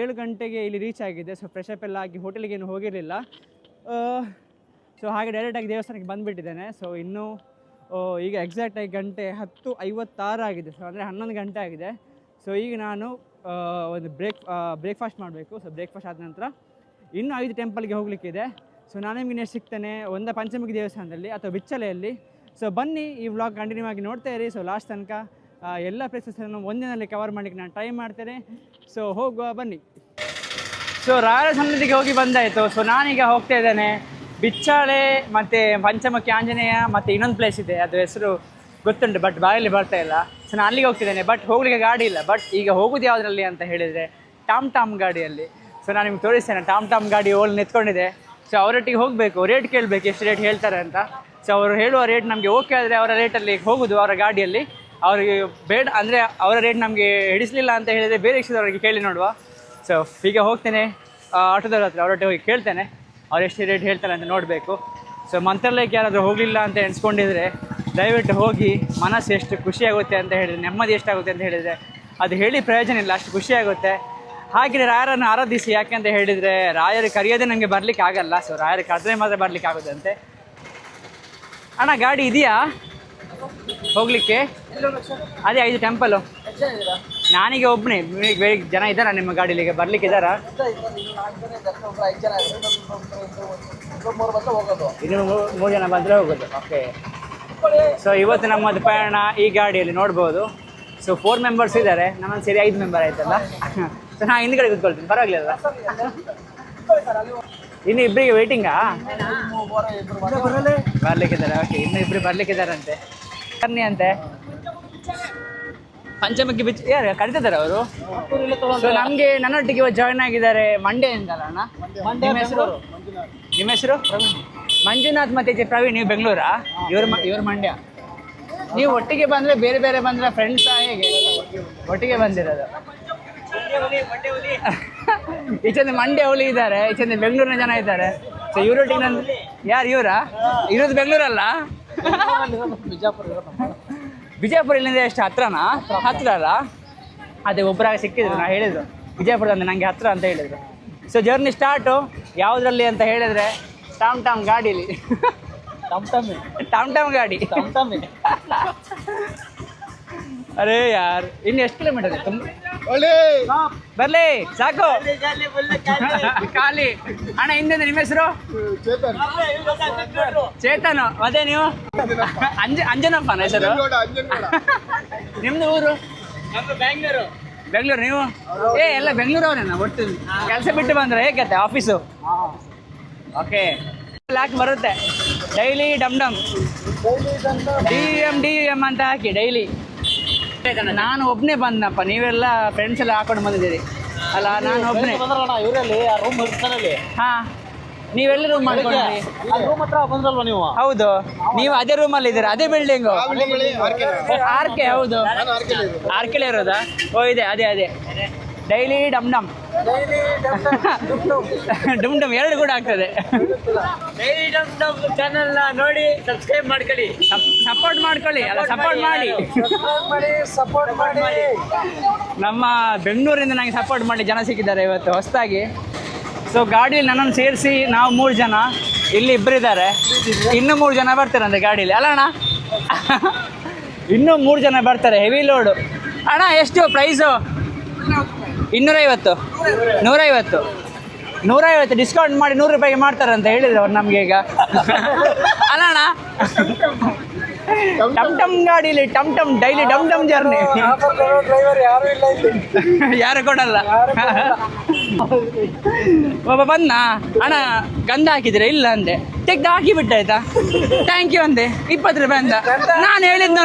ಏಳು ಗಂಟೆಗೆ ಇಲ್ಲಿ ರೀಚ್ ಆಗಿದ್ದೆ. ಸೊ ಫ್ರೆಶ್ ಅಪ್ ಎಲ್ಲ ಆಗಿ ಹೋಟೆಲಿಗೆ ಏನು ಹೋಗಿರಲಿಲ್ಲ. ಸೊ ಹಾಗೆ ಡೈರೆಕ್ಟಾಗಿ ದೇವಸ್ಥಾನಕ್ಕೆ ಬಂದುಬಿಟ್ಟಿದ್ದೇನೆ. ಸೊ ಇನ್ನೂ ಈಗ ಎಕ್ಸಾಕ್ಟಾಗಿ ಗಂಟೆ ಹತ್ತು ಐವತ್ತಾರು ಆಗಿದೆ. ಸೊ ಅಂದರೆ ಹನ್ನೊಂದು ಗಂಟೆ ಆಗಿದೆ. ಸೊ ಈಗ ನಾನು ಒಂದು ಬ್ರೇಕ್ ಬ್ರೇಕ್ಫಾಸ್ಟ್ ಮಾಡಬೇಕು. ಸೊ ಬ್ರೇಕ್ಫಾಸ್ಟ್ ಆದ ನಂತರ ಇನ್ನೂ ಐದು ಟೆಂಪಲ್ಗೆ ಹೋಗಲಿಕ್ಕಿದೆ ಸೊ ನಾನು ನಿಮಗೆ ಸಿಗ್ತೇನೆ ಒಂದ ಪಂಚಮುಖಿ ದೇವಸ್ಥಾನದಲ್ಲಿ ಅಥವಾ ಬಿಚ್ಚಲೆಯಲ್ಲಿ. ಸೊ ಬನ್ನಿ ಈ ವ್ಲಾಗ್ ಕಂಟಿನ್ಯೂ ಆಗಿ ನೋಡ್ತಾ ಇರಿ. ಸೊ ಲಾಸ್ಟ್ ತನಕ ಎಲ್ಲ ಪ್ಲೇಸಸನ್ನು ಒಂದಿನಲ್ಲಿ ಕವರ್ ಮಾಡಲಿಕ್ಕೆ ನಾನು ಟ್ರೈ ಮಾಡ್ತೇನೆ. ಸೊ ಹೋಗುವ, ಬನ್ನಿ. ಸೊ ರಾಯರ ಸನ್ನಿಧಿಗೆ ಹೋಗಿ ಬಂದಾಯಿತು. ಸೊ ನಾನೀಗ ಹೋಗ್ತಾ ಇದ್ದೇನೆ. ಬಿಚ್ಚಾಳೆ, ಮತ್ತು ಪಂಚಮುಖಿ ಆಂಜನೇಯ, ಮತ್ತು ಇನ್ನೊಂದು ಪ್ಲೇಸ್ ಇದೆ. ಅದು ಹೆಸರು ಗೊತ್ತುಂಟು ಬಟ್ ಬಾಯಲ್ಲಿ ಬರ್ತಾ ಇಲ್ಲ. ಸೊ ನಾನು ಅಲ್ಲಿಗೆ ಹೋಗ್ತಿದ್ದೇನೆ ಬಟ್ ಹೋಗಲಿಕ್ಕೆ ಗಾಡಿ ಇಲ್ಲ. ಬಟ್ ಈಗ ಹೋಗೋದು ಯಾವುದರಲ್ಲಿ ಅಂತ ಹೇಳಿದರೆ ಟಾಮ್ ಟಾಮ್ ಗಾಡಿಯಲ್ಲಿ. ಸೊ ನಾನು ನಿಮ್ಗೆ ತೋರಿಸ್ತೇನೆ ಟಾಮ್ ಟಾಮ್ ಗಾಡಿ ಓಲ್ ನಿಂತ್ಕೊಂಡಿದೆ. ಸೊ ಅವರೊಟ್ಟಿಗೆ ಹೋಗಬೇಕು ರೇಟ್ ಕೇಳಬೇಕು, ಎಷ್ಟು ರೇಟ್ ಹೇಳ್ತಾರೆ ಅಂತ. ಸೊ ಅವರು ಹೇಳುವ ರೇಟ್ ನಮಗೆ ಓಕೆ ಆದರೆ ಅವರ ರೇಟಲ್ಲಿ ಹೋಗೋದು, ಅವರ ಗಾಡಿಯಲ್ಲಿ. ಅವರಿಗೆ ಬೇಡ ಅಂದರೆ ಅವರ ರೇಟ್ ನಮಗೆ ಹಿಡಿಸಲಿಲ್ಲ ಅಂತ ಹೇಳಿದರೆ ಬೇರೆ ಇಷ್ಟದವರಿಗೆ ಕೇಳಿ ನೋಡುವ. ಸೊ ಈಗ ಹೋಗ್ತೇನೆ ಆಟೋದವ್ರ ಹತ್ರ, ಅವರೊಟ್ಟಿಗೆ ಹೋಗಿ ಕೇಳ್ತೇನೆ. ಅವ್ರು ಎಷ್ಟು ರೇಟ್ ಹೇಳ್ತಾರೆ ಅಂತ ನೋಡಬೇಕು. ಸೊ ಮಂತ್ರಾಲಯಕ್ಕೆ ಯಾರಾದರೂ ಹೋಗಲಿಲ್ಲ ಅಂತ ಎಣಿಸ್ಕೊಂಡಿದ್ರೆ ದಯವಿಟ್ಟು ಹೋಗಿ ಮನಸ್ಸು ಎಷ್ಟು ಖುಷಿಯಾಗುತ್ತೆ ಅಂತ ಹೇಳಿದರೆ, ನೆಮ್ಮದಿ ಎಷ್ಟಾಗುತ್ತೆ ಅಂತ ಹೇಳಿದರೆ, ಅದು ಹೇಳಿ ಪ್ರಯೋಜನ ಇಲ್ಲ, ಅಷ್ಟು ಖುಷಿಯಾಗುತ್ತೆ ಹಾಗೆ ರಾಯರನ್ನು ಆರಾಧಿಸಿ, ಯಾಕೆ ಅಂತ ಹೇಳಿದರೆ, ರಾಯರು ಕರೆಯೋದೇ ನನಗೆ ಬರಲಿಕ್ಕೆ ಆಗಲ್ಲ. ಸೊ ರಾಯರು ಕರೆದ್ರೆ ಮಾತ್ರ ಬರಲಿಕ್ಕೆ ಆಗುತ್ತಂತೆ. ಅಣ್ಣ, ಗಾಡಿ ಇದೆಯಾ? ಹೋಗಲಿಕ್ಕೆ? ಅದೇ ಐದು ಟೆಂಪಲು ನಾನೀಗ ಒಬ್ಬನೇ ಜನ ಇದ್ದಾರಾ ನಿಮ್ಮ ಗಾಡೀಲಿ ಈಗ ಬರ್ಲಿಕ್ಕೆ ಇದ್ದಾರಾ? ಇನ್ನು ಮೂರು ಜನ ಬಂದರೆ ಹೋಗೋದು. ಓಕೆ ಸೊ ಇವತ್ತು ನಮ್ಮದು ಪ್ರಯಾಣ ಈ ಗಾಡಿಯಲ್ಲಿ ನೋಡ್ಬೋದು. ಸೊ ಫೋರ್ ಮೆಂಬರ್ಸ್ ಇದ್ದಾರೆ. ನಮ್ಮನ್ನು ಸೇರಿ ಐದು ಮೆಂಬರ್ ಆಯ್ತಲ್ಲ? *laughs* ಸೊ ನಾ ಹಿಂದ್ಗಡೆ ಕೂತ್ಕೊಳ್ತೀನಿ. ಪರವಾಗಿಲ್ಲ *laughs* ಇನ್ನು ಇಬ್ಬರಿಗೆ ವೇಟಿಂಗಾ ಬರ್ಲಿಕ್ಕಿದ್ದಾರೆ ಓಕೆ ಇನ್ನು ಇಬ್ಬರು ಬರ್ಲಿಕ್ಕಿದ್ದಾರಂತೆ ಬನ್ನಿ ಅಂತೆ. ಪಂಚಮಕ್ಕೆ ಬಿಚ್ಚಿ ಯಾರು ಕರಿತಿದ್ದಾರೆ ಅವರು? ಸೊ ನಮಗೆ ನನ್ನೊಟ್ಟಿಗೆ ಇವಾಗ ಜಾಯ್ನ್ ಆಗಿದ್ದಾರೆ ಮಂಡ್ಯ ಅಂತಲ್ಲ ಅಣ್ಣ. ನಿಮ್ಮ ಹೆಸರು? ನಿಮ್ಮ ಹೆಸರು? ಮಂಜುನಾಥ್ ಮತ್ತೆ ಜೆ ಪ್ರವೀಣ್ ನೀವು ಬೆಂಗಳೂರಾ? ಇವ್ರ ಇವ್ರ ಮಂಡ್ಯ. ನೀವು ಒಟ್ಟಿಗೆ ಬಂದ್ರೆ ಬೇರೆ ಬೇರೆ ಬಂದ್ರೆ ಫ್ರೆಂಡ್ಸ್ ಹೇಗೆ? ಒಟ್ಟಿಗೆ ಬಂದಿರೋದು. ಈಚೆಂದ ಮಂಡ್ಯ ಹುಲಿ ಇದ್ದಾರೆ ಈಚೆಂದ ಬೆಂಗಳೂರಿನ ಜನ ಇದ್ದಾರೆ. ಸೊ ಇವರೊಟ್ಟಿಗೆ ನಾನು ಯಾರು ಇವರಾ? ಇರೋದು ಬೆಂಗಳೂರಲ್ಲ? ವಿಜಯಪುರ ಇಲ್ಲಿಂದ ಎಷ್ಟು ಹತ್ರನಾ? ಹತ್ರ ಅಲ್ಲ? ಅದೇ ಒಬ್ಬರಾಗ ಸಿಕ್ಕಿದ್ರು ನಾ ಹೇಳಿದ್ರು ವಿಜಯಪುರದಿಂದ ನನಗೆ ಹತ್ರ ಅಂತ ಹೇಳಿದ್ರು. ಸೊ ಜರ್ನಿ ಸ್ಟಾರ್ಟು ಯಾವುದ್ರಲ್ಲಿ ಅಂತ ಹೇಳಿದ್ರೆ ಟಾಮ್ ಟಾಮ್ ಗಾಡಿಲಿ. ಟಮ್ ಟಮ್ ಟಾಮ್ ಟಾಮ್ ಗಾಡಿ. ಟಮ್ ಟಮ್ ಅರೇ ಯಾರು? ಇನ್ನು ಎಷ್ಟು ಕಿಲೋಮೀಟರ್ ತುಂಬ ಬರ್ಲಿ. ಸಾಕು. ಖಾಲಿ. ಅಣ್ಣ ಹಿಂದೆ ನಿಮ್ಮ ಹೆಸರು? ಚೇತನ್. ಅದೇ ನೀವು? ಅಂಜ ಅಂಜನಪ್ಪನ ಹೆಸರು? ನಿಮ್ದು ಊರು? ಬೆಂಗಳೂರು ಬೆಂಗಳೂರು ನೀವು? ಏ ಎಲ್ಲ ಬೆಂಗಳೂರವರೇನ? ಒಟ್ಟು ಕೆಲಸ ಬಿಟ್ಟು ಬಂದ್ರೆ ಹೇಗತ್ತೆ ಆಫೀಸು ಓಕೆ. ಲ್ಯಾಕ್ ಬರುತ್ತೆ. ಡೈಲಿ ಡಮ್ ಡಮ್. ಡಿ ಎಂ ಡಿ ಎಂ ಅಂತ ಹಾಕಿ ಡೈಲಿ. ನಾನು ಒಬ್ಬನೇ ಬಂದಪ್ಪ ನೀವೆಲ್ಲ ಫ್ರೆಂಡ್ಸ್ ಎಲ್ಲ ಹಾಕೊಂಡು ಬಂದಿದ್ದೀರಿ. ಅಲ್ಲ ನಾನು ಒಬ್ಬನೇ ಇವರಲ್ಲಿ ರೂಮ್ ಹಾ. ನೀವೆಲ್ಲ ರೂಮ್ ಮಾಡ್ಕೊಂಡ್ರಿ? ಆ ರೂಮ್ ಹತ್ರ ಬಂದ್ರಲ್ವಾ ನೀವು? ಹೌದು. ನೀವು ಅದೇ ರೂಮ್ ಅಲ್ಲಿ ಇದ್ದೀರಾ? ಅದೇ ಬಿಲ್ಡಿಂಗ್ ಆರ್ ಕೆ ಹೌದು. ಆರ್ ಕೆಲೆ ಇರೋದಾ? ಓ ಇದೆ ಅದೇ ಅದೇ. ಡೈಲಿ ಡಮ್ ಡಮ್. ಡುಮ್ *laughs* ಡಮ್ ಎರಡು ಕೂಡ ಆಗ್ತದೆ. ಚಾನೆಲ್ ನೋಡಿ ಸಬ್ಸ್ಕ್ರೈಬ್ ಮಾಡ್ಕೊಳ್ಳಿ. ಸಪೋರ್ಟ್ ಮಾಡ್ಕೊಳ್ಳಿ. ಅಲ್ಲ ಸಪೋರ್ಟ್ ಮಾಡಿ ಸಪೋರ್ಟ್ ಮಾಡಿ ನಮ್ಮ ಬೆಂಗಳೂರಿಂದ ನನಗೆ ಸಪೋರ್ಟ್ ಮಾಡಿ ಜನ ಸಿಕ್ಕಿದ್ದಾರೆ ಇವತ್ತು ಹೊಸದಾಗಿ. ಸೊ ಗಾಡಿಯಲ್ಲಿ ನನ್ನನ್ನು ಸೇರಿಸಿ ನಾವು ಮೂರು ಜನ ಇಲ್ಲಿ ಇಬ್ಬರಿದ್ದಾರೆ ಇನ್ನೂ ಮೂರು ಜನ ಬರ್ತಾರಂತೆ ಗಾಡೀಲಿ. ಅಲ್ಲ ಅಣ್ಣ? ಇನ್ನೂ ಮೂರು ಜನ ಬರ್ತಾರೆ ಹೆವಿ ಲೋಡು *laughs* ಅಣ್ಣ ಎಷ್ಟು ಪ್ರೈಸು ಇನ್ನೂರೈವತ್ತು. ನೂರೈವತ್ತು. ನೂರೈವತ್ತು ಡಿಸ್ಕೌಂಟ್ ಮಾಡಿ ನೂರು ರೂಪಾಯಿಗೆ ಮಾಡ್ತಾರೆ ಅಂತ ಹೇಳಿದ್ರು ಅವ್ರು ನಮಗೆ ಈಗ. *laughs* ಅಲ್ಲ ಅಣ್ಣ ಟಮ್ ಟಮ್ ಗಾಡೀಲಿ ಟಮ್ ಟಮ್ ಡೈಲಿ ಡಮ್ ಡಮ್ ಜರ್ನಿ. ಡ್ರೈವರ್ ಯಾರು ಇಲ್ಲ ಇಲ್ಲಿ. ಯಾರು ಕೊಡಲ್ಲ. ಒಬ್ಬ ಬಂದ. ಅಣ್ಣ ಗಂಧ ಹಾಕಿದ್ರೆ ಇಲ್ಲ ಅಂದೆ. ತೆಗ್ದು ಹಾಕಿ ಬಿಟ್ಟಾಯ್ತಾ ಥ್ಯಾಂಕ್ ಯು ಅಂದೆ. ಇಪ್ಪತ್ತು ರೂಪಾಯಿ ಅಂತ ನಾನು ಹೇಳಿದ್ದು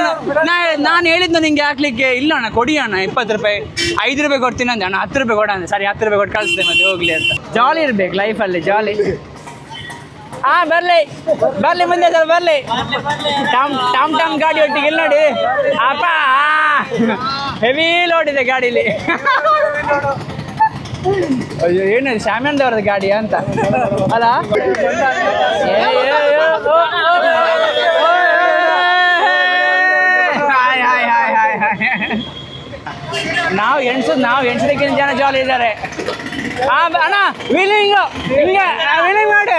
ನಾನು ಹೇಳಿದ್ದು ನಿಂಗೆ ಹಾಕ್ಲಿಕ್ಕೆ ಇಲ್ಲ ಅಣ್ಣ ಕೊಡಿ ಅಣ್ಣ ಇಪ್ಪತ್ತು ರೂಪಾಯಿ. ಐದು ರೂಪಾಯಿ ಕೊಡ್ತೀನಿ ಅಂದೆ. ಅಣ್ಣ ಹತ್ತು ರೂಪಾಯಿ ಕೊಡ ಅಂದೆ. ಸರಿ ಹತ್ತು ರೂಪಾಯಿ ಕೊಟ್ಟು ಕಳಿಸ್ತೇನೆ ಮತ್ತೆ ಹೋಗ್ಲಿ ಅಂತ. ಜಾಲಿ ಇರ್ಬೇಕು ಲೈಫಲ್ಲಿ ಜಾಲಿ ಹಾ, ಬರ್ಲಿ. ಬರ್ಲಿ ಮುಂದೆ ಸರ್, ಬರ್ಲಿ. ಟಾಮ್ ಟಾಮ್ ಟಾಮ್ ಗಾಡಿ ಒಟ್ಟಿಗೆ ಇಲ್ಲಿ ನೋಡಿ. ಅಪ್ಪ ಹೆವಿ ಲೋಡ್ ಇದೆ ಗಾಡಿಲಿ. ಅಯ್ಯೋ ಏನು ಶಾಮ್ಯಾನ್ದವ್ರದ್ದು ಗಾಡಿ ಅಂತ? ಅಲ್ಲ. ನಾವು ಎಣ್ಸದ್, ನಾವು ಎಣ್ಸದಕ್ಕಿಂತ ಜನ ಜಾಲಿ ಇದ್ದಾರೆ. ಅಣ್ಣ ವೀಲಿಂಗ್ ಹಿಂಗೆ ವೀಲಿಂಗ್ ಮಾಡಿ.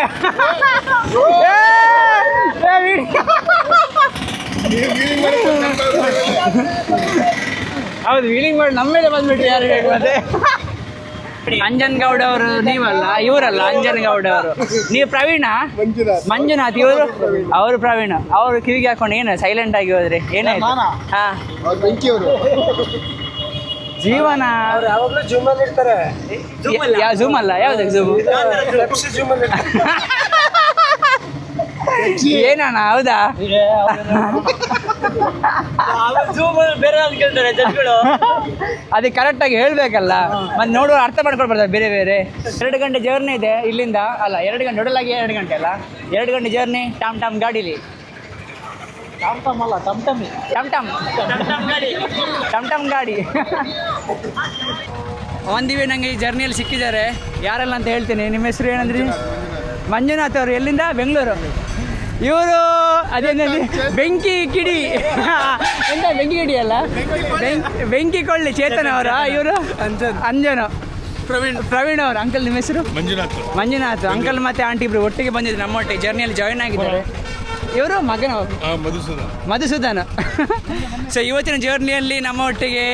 ಹೌದು ವೀಲಿಂಗ್ ಮಾಡಿ ನಮ್ಮ ಮೇಲೆ ಬಂದ್ಬಿಟ್ರಿ ಯಾರು ಬೇಕು ಮತ್ತೆ? ಅಂಜನ್ ಗೌಡ ಅವರು ನೀವಲ್ಲ ಇವರಲ್ಲ ಅಂಜನ್ ಗೌಡ ಅವರು. ನೀವು ಪ್ರವೀಣ? ಮಂಜುನಾಥ್. ಇವರು? ಅವರು ಪ್ರವೀಣ. ಅವರು ಕಿವಿಗೆ ಹಾಕೊಂಡು ಏನು ಸೈಲೆಂಟ್ ಆಗಿ ಹೋದ್ರಿ? ಏನಾಯ್ತು? ಹಾ. ಜೀವನ. ಯಾವಾಗಲೂ ಜೂಮ್ ಅಲ್ಲಿ ಇರ್ತಾರೆ. ಯಾವ ಅಲ್ಲ? ಯಾವ್ದಕ್ಕೆ ಜೂಮ್ ಅಲ್ಲಿ? *laughs* ಏನಣ್ಣ ಹೌದಾ? ಅದಕ್ಕೆ ಕರೆಕ್ಟಾಗಿ ಹೇಳ್ಬೇಕಲ್ಲ. ಮತ್ತೆ ನೋಡುವ ಅರ್ಥ ಮಾಡ್ಕೊಳ್ಬಾರ್ದ ಬರ್ತಾರೆ ಬೇರೆ ಬೇರೆ. ಎರಡು ಗಂಟೆ ಜರ್ನಿ ಇದೆ ಇಲ್ಲಿಂದ ಅಲ್ಲ ಎರಡು ಗಂಟೆ ಡೊಡಲಾಗಿ ಎರಡು ಗಂಟೆ ಅಲ್ಲ? ಎರಡು ಗಂಟೆ ಜರ್ನಿ ಟಾಮ್ ಟಾಮ್ ಗಾಡೀಲಿ. ಟಮ್ ಟಮ್ ಅಲ್ಲ ಟಮ್ ಟಮ್ ಟಮ್ ಟಮ್ ಟಮ್ ಟಮ್ ಗಾಡಿ ಒಂದಿವೆ ನನಗೆ ಈ ಜರ್ನಿಯಲ್ಲಿ ಸಿಕ್ಕಿದ್ದಾರೆ. ಯಾರೆಲ್ಲ ಅಂತ ಹೇಳ್ತೀನಿ. ನಿಮ್ಮ ಹೆಸರು ಏನಂದ್ರಿ? ಮಂಜುನಾಥ್ ಅವರು. ಎಲ್ಲಿಂದ? ಬೆಂಗಳೂರು. ಇವರು ಅದೇನಲ್ಲಿ ಬೆಂಕಿ ಕಿಡಿ. ಎಂತ ಬೆಂಕಿ ಕಿಡಿ ಅಲ್ಲ? ಬೆಂಕಿ ಬೆಂಕಿ ಕೊಳ್ಳಿ ಚೇತನ್ ಅವರ ಇವರು? ಅಂಜನ. ಅಂಜನು. ಪ್ರವೀಣ್. ಪ್ರವೀಣ್ ಅವರು. ಅಂಕಲ್ ನಿಮ್ಮ ಹೆಸರು? ಮಂಜುನಾಥ್. ಮಂಜುನಾಥ್. ಅಂಕಲ್ ಮತ್ತೆ ಆಂಟಿ ಇಬ್ರು ಒಟ್ಟಿಗೆ ಬಂದಿದ್ರು ನಮ್ಮ ಒಟ್ಟಿಗೆ ಜರ್ನಿಯಲ್ಲಿ ಜಾಯ್ನ್ ಆಗಿದ್ದಾರೆ. ಇವರು ಮಗನ ಮಧುಸೂದನ್. ಮಧುಸೂದನ್. ಸೊ ಇವತ್ತಿನ ಜರ್ನಿಯಲ್ಲಿ ನಮ್ಮ ಒಟ್ಟಿಗೆ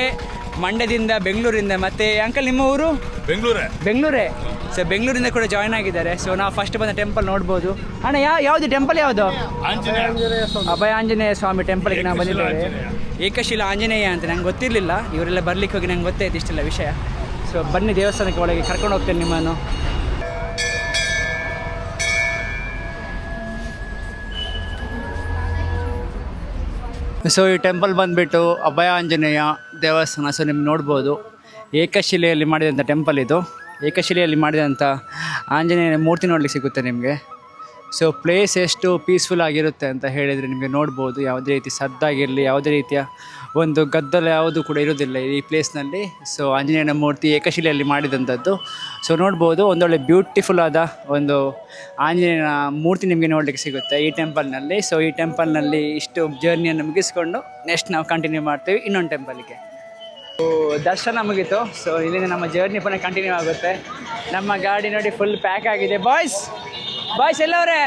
ಮಂಡ್ಯದಿಂದ ಬೆಂಗಳೂರಿಂದ ಮತ್ತೆ ಅಂಕಲ್ ನಿಮ್ಮ ಊರು? ಬೆಂಗಳೂರೇ. ಬೆಂಗಳೂರೇ. ಸೊ ಬೆಂಗಳೂರಿಂದ ಕೂಡ ಜಾಯ್ನ್ ಆಗಿದ್ದಾರೆ. ಸೊ ನಾವು ಫಸ್ಟ್ ಬಂದ ಟೆಂಪಲ್ ನೋಡ್ಬೋದು. ಅಣ್ಣ ಯಾವ ಯಾವುದು ಟೆಂಪಲ್ ಯಾವುದು? ಆಂಜನೇಯ. ಅಭಯ ಆಂಜನೇಯ ಸ್ವಾಮಿ ಟೆಂಪಲ್ಗೆ ನಾವು ಬಂದಿದ್ದೇವೆ. ಏಕಶಿಲ ಆಂಜನೇಯ ಅಂತ ನಂಗೆ ಗೊತ್ತಿರಲಿಲ್ಲ. ಇವರೆಲ್ಲ ಬರ್ಲಿಕ್ಕೆ ಹೋಗಿ ನಂಗೆ ಗೊತ್ತಾಯ್ತು ಇಷ್ಟೆಲ್ಲ ವಿಷಯ. ಸೊ ಬನ್ನಿ ದೇವಸ್ಥಾನಕ್ಕೆ ಒಳಗೆ ಕರ್ಕೊಂಡು ಹೋಗ್ತೇನೆ ನಿಮ್ಮನ್ನು. ಸೊ, ಈ ಟೆಂಪಲ್ ಬಂದುಬಿಟ್ಟು ಅಭಯ ಆಂಜನೇಯ ದೇವಸ್ಥಾನ, ಸೊ, ನಿಮ್ಗೆ ನೋಡ್ಬೋದು. ಏಕಶಿಲೆಯಲ್ಲಿ ಮಾಡಿದಂಥ ಟೆಂಪಲ್ ಇದು. ಏಕಶಿಲೆಯಲ್ಲಿ ಮಾಡಿದಂಥ ಆಂಜನೇಯನ ಮೂರ್ತಿ ನೋಡ್ಲಿಕ್ಕೆ ಸಿಗುತ್ತೆ ನಿಮಗೆ. ಸೊ ಪ್ಲೇಸ್ ಎಷ್ಟು ಪೀಸ್ಫುಲ್ ಆಗಿರುತ್ತೆ ಅಂತ ಹೇಳಿದರೆ ನಿಮಗೆ ನೋಡ್ಬೋದು. ಯಾವುದೇ ರೀತಿ ಸದ್ದಾಗಿರಲಿ, ಯಾವುದೇ ರೀತಿಯ ಒಂದು ಗದ್ದಲ ಯಾವುದು ಕೂಡ ಇರೋದಿಲ್ಲ ಈ ಪ್ಲೇಸ್ನಲ್ಲಿ ಸೊ ಆಂಜನೇಯನ ಮೂರ್ತಿ ಏಕಶಿಲೆಯಲ್ಲಿ ಮಾಡಿದಂಥದ್ದು. ಸೊ ನೋಡ್ಬೋದು, ಒಂದೊಳ್ಳೆ ಬ್ಯೂಟಿಫುಲ್ ಆದ ಒಂದು ಆಂಜನೇಯನ ಮೂರ್ತಿ ನಿಮಗೆ ನೋಡಲಿಕ್ಕೆ ಸಿಗುತ್ತೆ ಈ ಟೆಂಪಲ್ನಲ್ಲಿ ಸೊ ಈ ಟೆಂಪಲ್ನಲ್ಲಿ ಇಷ್ಟು ಜರ್ನಿಯನ್ನು ಮುಗಿಸ್ಕೊಂಡು ನೆಕ್ಸ್ಟ್ ನಾವು ಕಂಟಿನ್ಯೂ ಮಾಡ್ತೀವಿ ಇನ್ನೊಂದು ಟೆಂಪಲ್ಗೆ ಸೊ ದರ್ಶನ ಮುಗೀತು. ಸೊ ಇಲ್ಲಿಂದ ನಮ್ಮ ಜರ್ನಿ ಪುನಃ ಕಂಟಿನ್ಯೂ ಆಗುತ್ತೆ. ನಮ್ಮ ಗಾಡಿ ನೋಡಿ ಫುಲ್ ಪ್ಯಾಕ್ ಆಗಿದೆ. ಬಾಯ್ಸ್ ಬಾಯ್ಸ್ ಎಲ್ಲವ್ರೆ?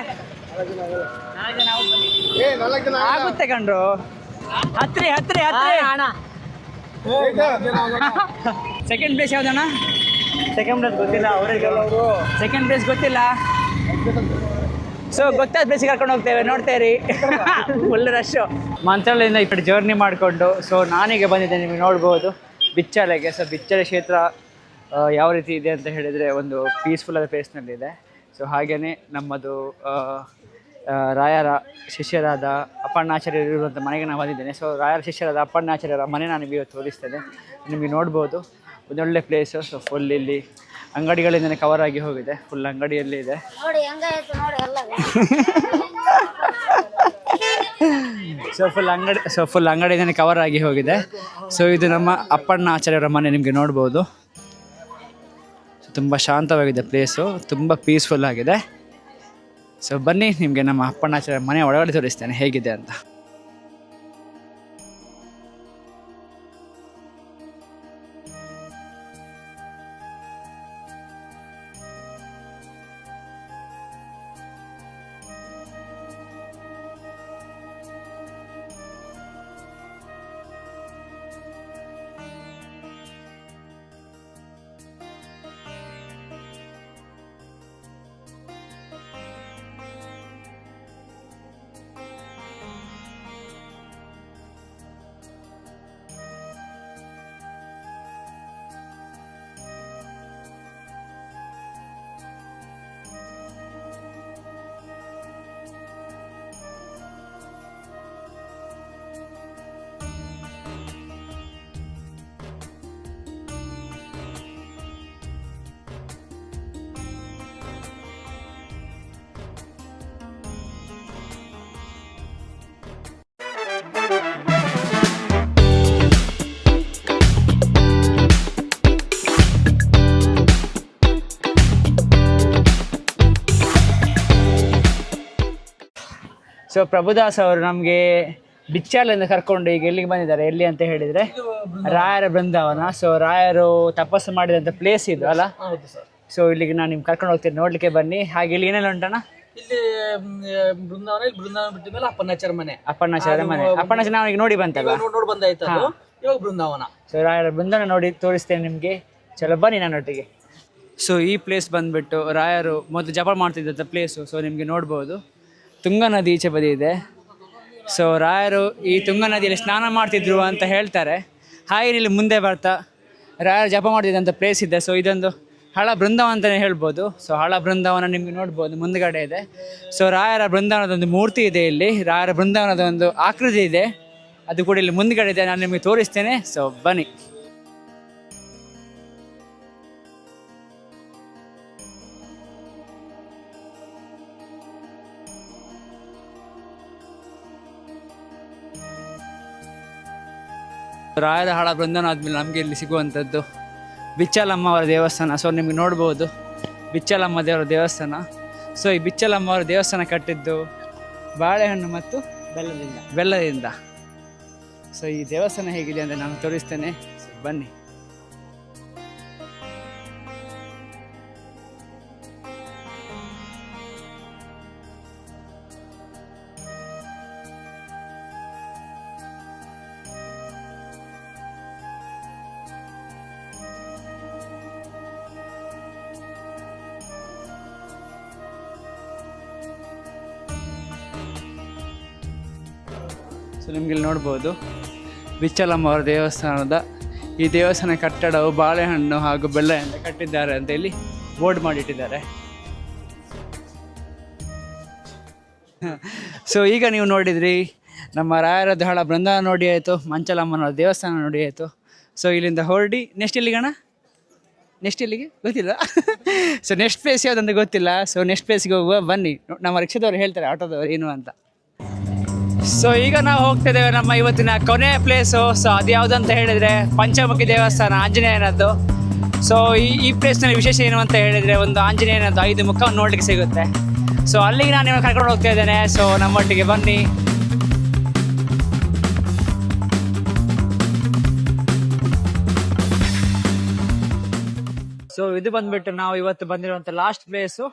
ಆಗುತ್ತೆ ಕಣ್ರು. ಹತ್ರಿ ಹತ್ರಿ ಹತ್ರಿ. ಸೆಕೆಂಡ್ ಪ್ಲೇಸ್ ಯಾವ್ದಣ್ಣ? ಸೆಕೆಂಡ್ ಪ್ಲೇಸ್ ಗೊತ್ತಿಲ್ಲ ಅವರಿಗೆ ಸೆಕೆಂಡ್ ಪ್ಲೇಸ್ ಗೊತ್ತಿಲ್ಲ. ಸೊ ಗೊತ್ತಾದ ಪ್ಲೇಸಿಗೆ ಕರ್ಕೊಂಡು ಹೋಗ್ತೇವೆ ನೋಡ್ತೇರಿ ಫುಲ್ ರಶ್ ಮಂತ್ರಾಲಯದಿಂದ ಈ ಕಡೆ ಜರ್ನಿ ಮಾಡಿಕೊಂಡು ಸೊ ನಾನೀಗ ಬಂದಿದ್ದೆ ನಿಮಗೆ ನೋಡ್ಬೋದು. ಬಿಚ್ಚಾಲೆಗೆ ಸೊ ಬಿಚ್ಚಾಲೆ ಕ್ಷೇತ್ರ ಯಾವ ರೀತಿ ಇದೆ ಅಂತ ಹೇಳಿದರೆ ಒಂದು ಪೀಸ್ಫುಲ್ ಆದ ಪ್ಲೇಸ್ನಲ್ಲಿದೆ ಸೊ ಹಾಗೆಯೇ ನಮ್ಮದು ರಾಯರ ಶಿಷ್ಯರಾದ ಅಪ್ಪಣ್ಣಾಚಾರ್ಯರು ಇರುವಂಥ ಮನೆಗೆ ನಾನು ಬಂದಿದ್ದೇನೆ. ಸೊ ರಾಯರ ಶಿಷ್ಯರಾದ ಅಪ್ಪಣ್ಣಾಚಾರ್ಯರ ಮನೆ ನಾನು ನಿಮಗೆ ಇವತ್ತು ತೋರಿಸ್ತೇನೆ. ನಿಮಗೆ ನೋಡ್ಬೋದು. ಒಂದೊಳ್ಳೆ ಪ್ಲೇಸು ಸೊ ಫುಲ್ ಇಲ್ಲಿ ಅಂಗಡಿಗಳಿಂದಲೇ ಕವರ್ ಆಗಿ ಹೋಗಿದೆ. ಫುಲ್ ಅಂಗಡಿಯಲ್ಲಿ ಇದೆ. ಸೊ ಫುಲ್ ಅಂಗಡಿ ಸೊ ಫುಲ್ ಅಂಗಡಿಯಿಂದಲೇ ಕವರ್ ಆಗಿ ಹೋಗಿದೆ. ಸೊ ಇದು ನಮ್ಮ ಅಪ್ಪಣ್ಣ ಆಚಾರ್ಯರ ಮನೆ ನಿಮಗೆ ನೋಡ್ಬೋದು. ತುಂಬ ಶಾಂತವಾಗಿದೆ ಪ್ಲೇಸು ತುಂಬ ಪೀಸ್ಫುಲ್ ಆಗಿದೆ. ಸೊ ಬನ್ನಿ, ನಿಮಗೆ ನಮ್ಮ ಅಪ್ಪಣ್ಣಾಚಾರ ಮನೆ ಒಳಗಡೆ ತೋರಿಸ್ತೇನೆ, ಹೇಗಿದೆ ಅಂತ. ಸೊ ಪ್ರಭುದಾಸ್ ಅವರು ನಮಗೆ ಬಿಚ್ಚಾಲಿಂದ ಕರ್ಕೊಂಡು ಈಗ ಎಲ್ಲಿಗೆ ಬಂದಿದ್ದಾರೆ? ಎಲ್ಲಿ ಅಂತ ಹೇಳಿದರೆ ರಾಯರ ಬೃಂದಾವನ. ಸೊ ರಾಯರು ತಪಸ್ಸು ಮಾಡಿದಂಥ ಪ್ಲೇಸ್ ಇದು ಅಲ್ಲ? ಹೌದು ಸರ್. ಸೊ ಇಲ್ಲಿಗೆ ನಾನು ನಿಮ್ಗೆ ಕರ್ಕೊಂಡು ಹೋಗ್ತೀನಿ ನೋಡ್ಲಿಕ್ಕೆ ಬನ್ನಿ. ಹಾಗೆ ಇಲ್ಲಿ ಏನೆಲ್ಲ ಉಂಟಣ್ಣ? ಇಲ್ಲಿ ಬೃಂದಾವನ ಇಲ್ಲಿ ಬೃಂದಾವನ ಬಿಟ್ಟ ಮೇಲೆ ಅಪ್ಪನಾಚಾರ ಮನೆ. ಅಪ್ಪಣ್ಣಾಚಾರ್ಯ ಮನೆ. ಅಪ್ಪಣ್ಣಾಚಾರ್ಯ ನಾವು ಈಗ ನೋಡಿ ಬಂತಲ್ಲ ನೋಡಿ ಬಂದಾಯ್ತು ಅದು ಇವಾಗ ಬೃಂದಾವನ. ಸೊ ರಾಯರ ಬೃಂದಾವನ ನೋಡಿ ತೋರಿಸ್ತೇನೆ ನಿಮಗೆ. ಚಲೋ ಬನ್ನಿ ನನ್ನೊಟ್ಟಿಗೆ ಸೊ ಈ ಪ್ಲೇಸ್ ಬಂದ್ಬಿಟ್ಟು ರಾಯರು ಮೊದಲು ಜಪ ಮಾಡ್ತಿದ್ದಂಥ ಪ್ಲೇಸು ಸೊ ನಿಮಗೆ ನೋಡ್ಬೋದು. ತುಂಗಾ ನದಿ ಈಚೆ ಬದಿ ಇದೆ ಸೊ ರಾಯರು ಈ ತುಂಗಾ ನದಿಯಲ್ಲಿ ಸ್ನಾನ ಮಾಡ್ತಿದ್ರು ಅಂತ ಹೇಳ್ತಾರೆ. ಹಾಗೆ ಇಲ್ಲಿ ಮುಂದೆ ಬರ್ತಾ. ರಾಯರು ಜಪ ಮಾಡ್ತಿದ್ದಂಥ ಪ್ಲೇಸ್ ಇದೆ. ಸೊ ಇದೊಂದು ಹಳ ಬೃಂದಾವನ ಅಂತಲೇ ಹೇಳ್ಬೋದು. ಸೊ ಹಳ ಬೃಂದಾವನ ನಿಮಗೆ ನೋಡ್ಬೋದು. ಮುಂದ್ಗಡೆ ಇದೆ. ಸೊ ರಾಯರ ಬೃಂದಾವನದ ಒಂದು ಮೂರ್ತಿ ಇದೆ ಇಲ್ಲಿ. ರಾಯರ ಬೃಂದಾವನದ ಒಂದು ಆಕೃತಿ ಇದೆ. ಅದು ಕೂಡ ಇಲ್ಲಿ ಮುಂದ್ಗಡೆ ಇದೆ. ನಾನು ನಿಮಗೆ ತೋರಿಸ್ತೇನೆ. ಸೊ ಬನ್ನಿ. ರಾಯರ ಹಾಳ ಬೃಂದಾವನ ಆದಮೇಲೆ ನಮಗೆ ಇಲ್ಲಿ ಸಿಗುವಂಥದ್ದು ಬಿಚ್ಚಲಮ್ಮ ಅವರ ದೇವಸ್ಥಾನ. ಸೊ ನಿಮಗೆ ನೋಡ್ಬೋದು, ಬಿಚ್ಚಲಮ್ಮ ದೇವರ ದೇವಸ್ಥಾನ. ಸೊ ಈ ಬಿಚ್ಚಲಮ್ಮ ಅವರ ದೇವಸ್ಥಾನ ಕಟ್ಟಿದ್ದು ಬಾಳೆಹಣ್ಣು ಮತ್ತು ಬೆಲ್ಲದಿಂದ. ಬೆಲ್ಲದಿಂದ. ಸೊ ಈ ದೇವಸ್ಥಾನ ಹೇಗಿದೆ ಅಂತ ನಾನು ತೋರಿಸ್ತೇನೆ. ಬನ್ನಿ. ಸೊ ನಿಮ್ಗೆ ಇಲ್ಲಿ ನೋಡ್ಬೋದು. ಬಿಚ್ಚಲಮ್ಮ ಅವರ ದೇವಸ್ಥಾನದ ಈ ದೇವಸ್ಥಾನ ಕಟ್ಟಡವು ಬಾಳೆಹಣ್ಣು ಹಾಗೂ ಎಂದು ಕಟ್ಟಿದ್ದಾರೆ ಅಂತ ಇಲ್ಲಿ ಬೋರ್ಡ್ ಮಾಡಿಟ್ಟಿದ್ದಾರೆ. *laughs* ಸೊ ಈಗ ನೀವು ನೋಡಿದ್ರಿ, ನಮ್ಮ ರಾಯರ ದಹಳ ಬೃಂದ ನೋಡಿ ಆಯಿತು ಮಂಚಲಮ್ಮನ ದೇವಸ್ಥಾನ ನೋಡಿ ಆಯಿತು. ಸೊ ಇಲ್ಲಿಂದ ಹೊರಡಿ ನೆಕ್ಸ್ಟ್ ಇಲ್ಲಿಗಣ ನೆಕ್ಸ್ಟ್ ಇಲ್ಲಿಗೆ ಗೊತ್ತಿಲ್ಲ. ಸೊ ನೆಕ್ಸ್ಟ್ ಪ್ಲೇಸ್ ಯಾವುದಂತ ಗೊತ್ತಿಲ್ಲ. ಸೊ ನೆಕ್ಸ್ಟ್ ಪ್ಲೇಸ್ಗೆ ಹೋಗುವ, ಬನ್ನಿ. ನಮ್ಮ ರಿಕ್ಷಾದವ್ರು ಹೇಳ್ತಾರೆ, ಆಟೋದವ್ರು ಏನು ಅಂತ. ಸೊ ಈಗ ನಾವು ಹೋಗ್ತಾ ಇದ್ದೇವೆ ನಮ್ಮ ಇವತ್ತಿನ ಕೊನೆ ಪ್ಲೇಸು ಸೊ ಅದು ಯಾವುದಂತ ಹೇಳಿದ್ರೆ ಪಂಚಮುಖಿ ದೇವಸ್ಥಾನ, ಆಂಜನೇಯನದ್ದು. ಸೊ ಈ ಈ ಪ್ಲೇಸ್ನಲ್ಲಿ ವಿಶೇಷ ಏನು ಅಂತ ಹೇಳಿದರೆ ಒಂದು ಆಂಜನೇಯನದ್ದು ಐದು ಮುಖವನ್ನು ನೋಡ್ಲಿಕ್ಕೆ ಸಿಗುತ್ತೆ. ಸೊ ಅಲ್ಲಿಗೆ ನಾನು ನಿಮಗೆ ಕರ್ಕೊಂಡು ಹೋಗ್ತಾ ಇದ್ದೇನೆ. ಸೊ ನಮ್ಮೊಟ್ಟಿಗೆ ಬನ್ನಿ. ಸೊ ಇದು ಬಂದ್ಬಿಟ್ಟು ನಾವು ಇವತ್ತು ಬಂದಿರುವಂತ ಲಾಸ್ಟ್ ಪ್ಲೇಸು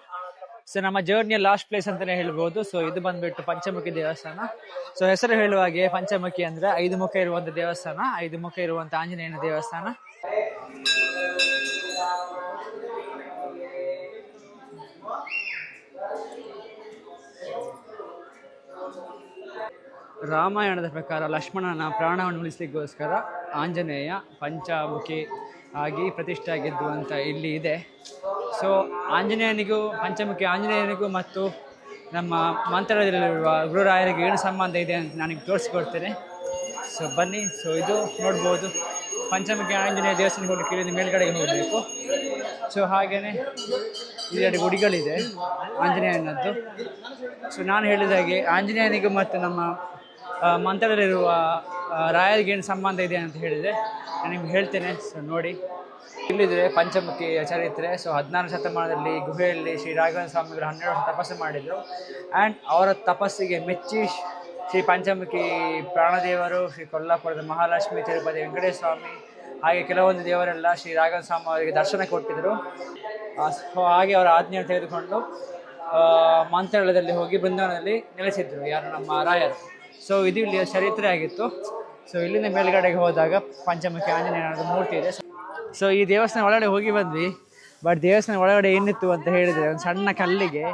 ಸೊ ನಮ್ಮ ಜರ್ನಿಯ ಲಾಸ್ಟ್ ಪ್ಲೇಸ್ ಅಂತಾನೆ ಹೇಳ್ಬೋದು. ಸೊ ಇದು ಬಂದ್ಬಿಟ್ಟು ಪಂಚಮುಖಿ ದೇವಸ್ಥಾನ. ಸೊ ಹೆಸರು ಹೇಳುವ ಹಾಗೆ ಪಂಚಮುಖಿ ಅಂದ್ರೆ ಐದು ಮುಖ ಇರುವಂತ ದೇವಸ್ಥಾನ. ಐದು ಮುಖ ಇರುವಂತ ಆಂಜನೇಯನ ದೇವಸ್ಥಾನ. ರಾಮಾಯಣದ ಪ್ರಕಾರ ಲಕ್ಷ್ಮಣನ ಪ್ರಾಣವನ್ನು ಉಳಿಸಲಿಕ್ಕೋಸ್ಕರ ಆಂಜನೇಯ ಪಂಚಮುಖಿ ಆಗಿ ಪ್ರತಿಷ್ಠೆ ಆಗಿದ್ದು ಅಂತ ಇಲ್ಲಿ ಇದೆ. ಸೊ ಆಂಜನೇಯನಿಗೂ, ಪಂಚಮುಖಿ ಆಂಜನೇಯನಿಗೂ ಮತ್ತು ನಮ್ಮ ಮಂತ್ರಾಲಯದಲ್ಲಿರುವ ಗುರುರಾಯರಿಗೆ ಏನು ಸಂಬಂಧ ಇದೆ ಅಂತ ನನಗೆ ತೋರಿಸ್ಕೊಡ್ತೇನೆ. ಸೊ ಬನ್ನಿ. ಸೊ ಇದು ನೋಡ್ಬೋದು. ಪಂಚಮುಖಿ ಆಂಜನೇಯ ದೇವಸ್ಥಾನಕ್ಕೆ ಹೋಗಿ ಕೇಳಿದ ಮೇಲ್ಗಡೆಗೆ ಹೋಗಬೇಕು. ಸೊ ಹಾಗೆಯೇ ಇದೆರಡು ಗುಡಿಗಳಿದೆ ಆಂಜನೇಯನದ್ದು. ಸೊ ನಾನು ಹೇಳಿದ ಹಾಗೆ ಆಂಜನೇಯನಿಗೂ ಮತ್ತು ನಮ್ಮ ಮಂತ್ರದಲ್ಲಿರುವ ರಾಯರಿಗೆ ಏನು ಸಂಬಂಧ ಇದೆ ಅಂತ ಹೇಳಿದೆ ನಾನು ನಿಮ್ಗೆ ಹೇಳ್ತೇನೆ. ಸೊ ನೋಡಿ. ಇಲ್ಲಿದೆ ಪಂಚಮುಖಿ ಚರಿತ್ರೆ ಸೊ ಹದಿನಾರು ಶತಮಾನದಲ್ಲಿ ಗುಹೆಯಲ್ಲಿ ಶ್ರೀ ರಾಘವೇಂದ್ರ ಸ್ವಾಮಿಗಳು ಹನ್ನೆರಡು ವರ್ಷ ತಪಸ್ಸು ಮಾಡಿದರು. ಆ್ಯಂಡ್ ಅವರ ತಪಸ್ಸಿಗೆ ಮೆಚ್ಚಿ ಶ್ರೀ ಪಂಚಮುಖಿ ಪ್ರಾಣದೇವರು ಶ್ರೀ ಕೊಲ್ಲಾಪುರದ ಮಹಾಲಕ್ಷ್ಮಿ ತಿರುಪತಿ ವೆಂಕಟೇಶ ಸ್ವಾಮಿ ಹಾಗೆ ಕೆಲವೊಂದು ದೇವರೆಲ್ಲ ಶ್ರೀ ರಾಘವೇಂದ್ರ ಸ್ವಾಮಿ ಅವರಿಗೆ ದರ್ಶನ ಕೊಟ್ಟಿದ್ದರು ಸೊ ಹಾಗೆ ಅವರ ಆಜ್ಞೆಯನ್ನು ತೆಗೆದುಕೊಂಡು ಮಂತ್ರಾಲಯದಲ್ಲಿ ಹೋಗಿ ಬೃಂದಾವನದಲ್ಲಿ ನೆಲೆಸಿದ್ರು ಯಾರು ನಮ್ಮ ರಾಯರು. ಸೊ ಇದು ಇಲ್ಲಿಯ ಚರಿತ್ರೆ ಆಗಿತ್ತು. ಸೊ ಇಲ್ಲಿಂದ ಮೇಲ್ಗಡೆಗೆ ಹೋದಾಗ ಪಂಚಮುಖಿ ಆಂಜನೇಯನ ಮೂರ್ತಿ ಇದೆ. ಸೊ ಈ ದೇವಸ್ಥಾನ ಒಳಗಡೆ ಹೋಗಿ ಬಂದ್ವಿ. ಬಟ್ ದೇವಸ್ಥಾನ ಒಳಗಡೆ ಏನಿತ್ತು ಅಂತ ಹೇಳಿದ್ರೆ ಒಂದು ಸಣ್ಣ ಕಲ್ಲಿಗೆ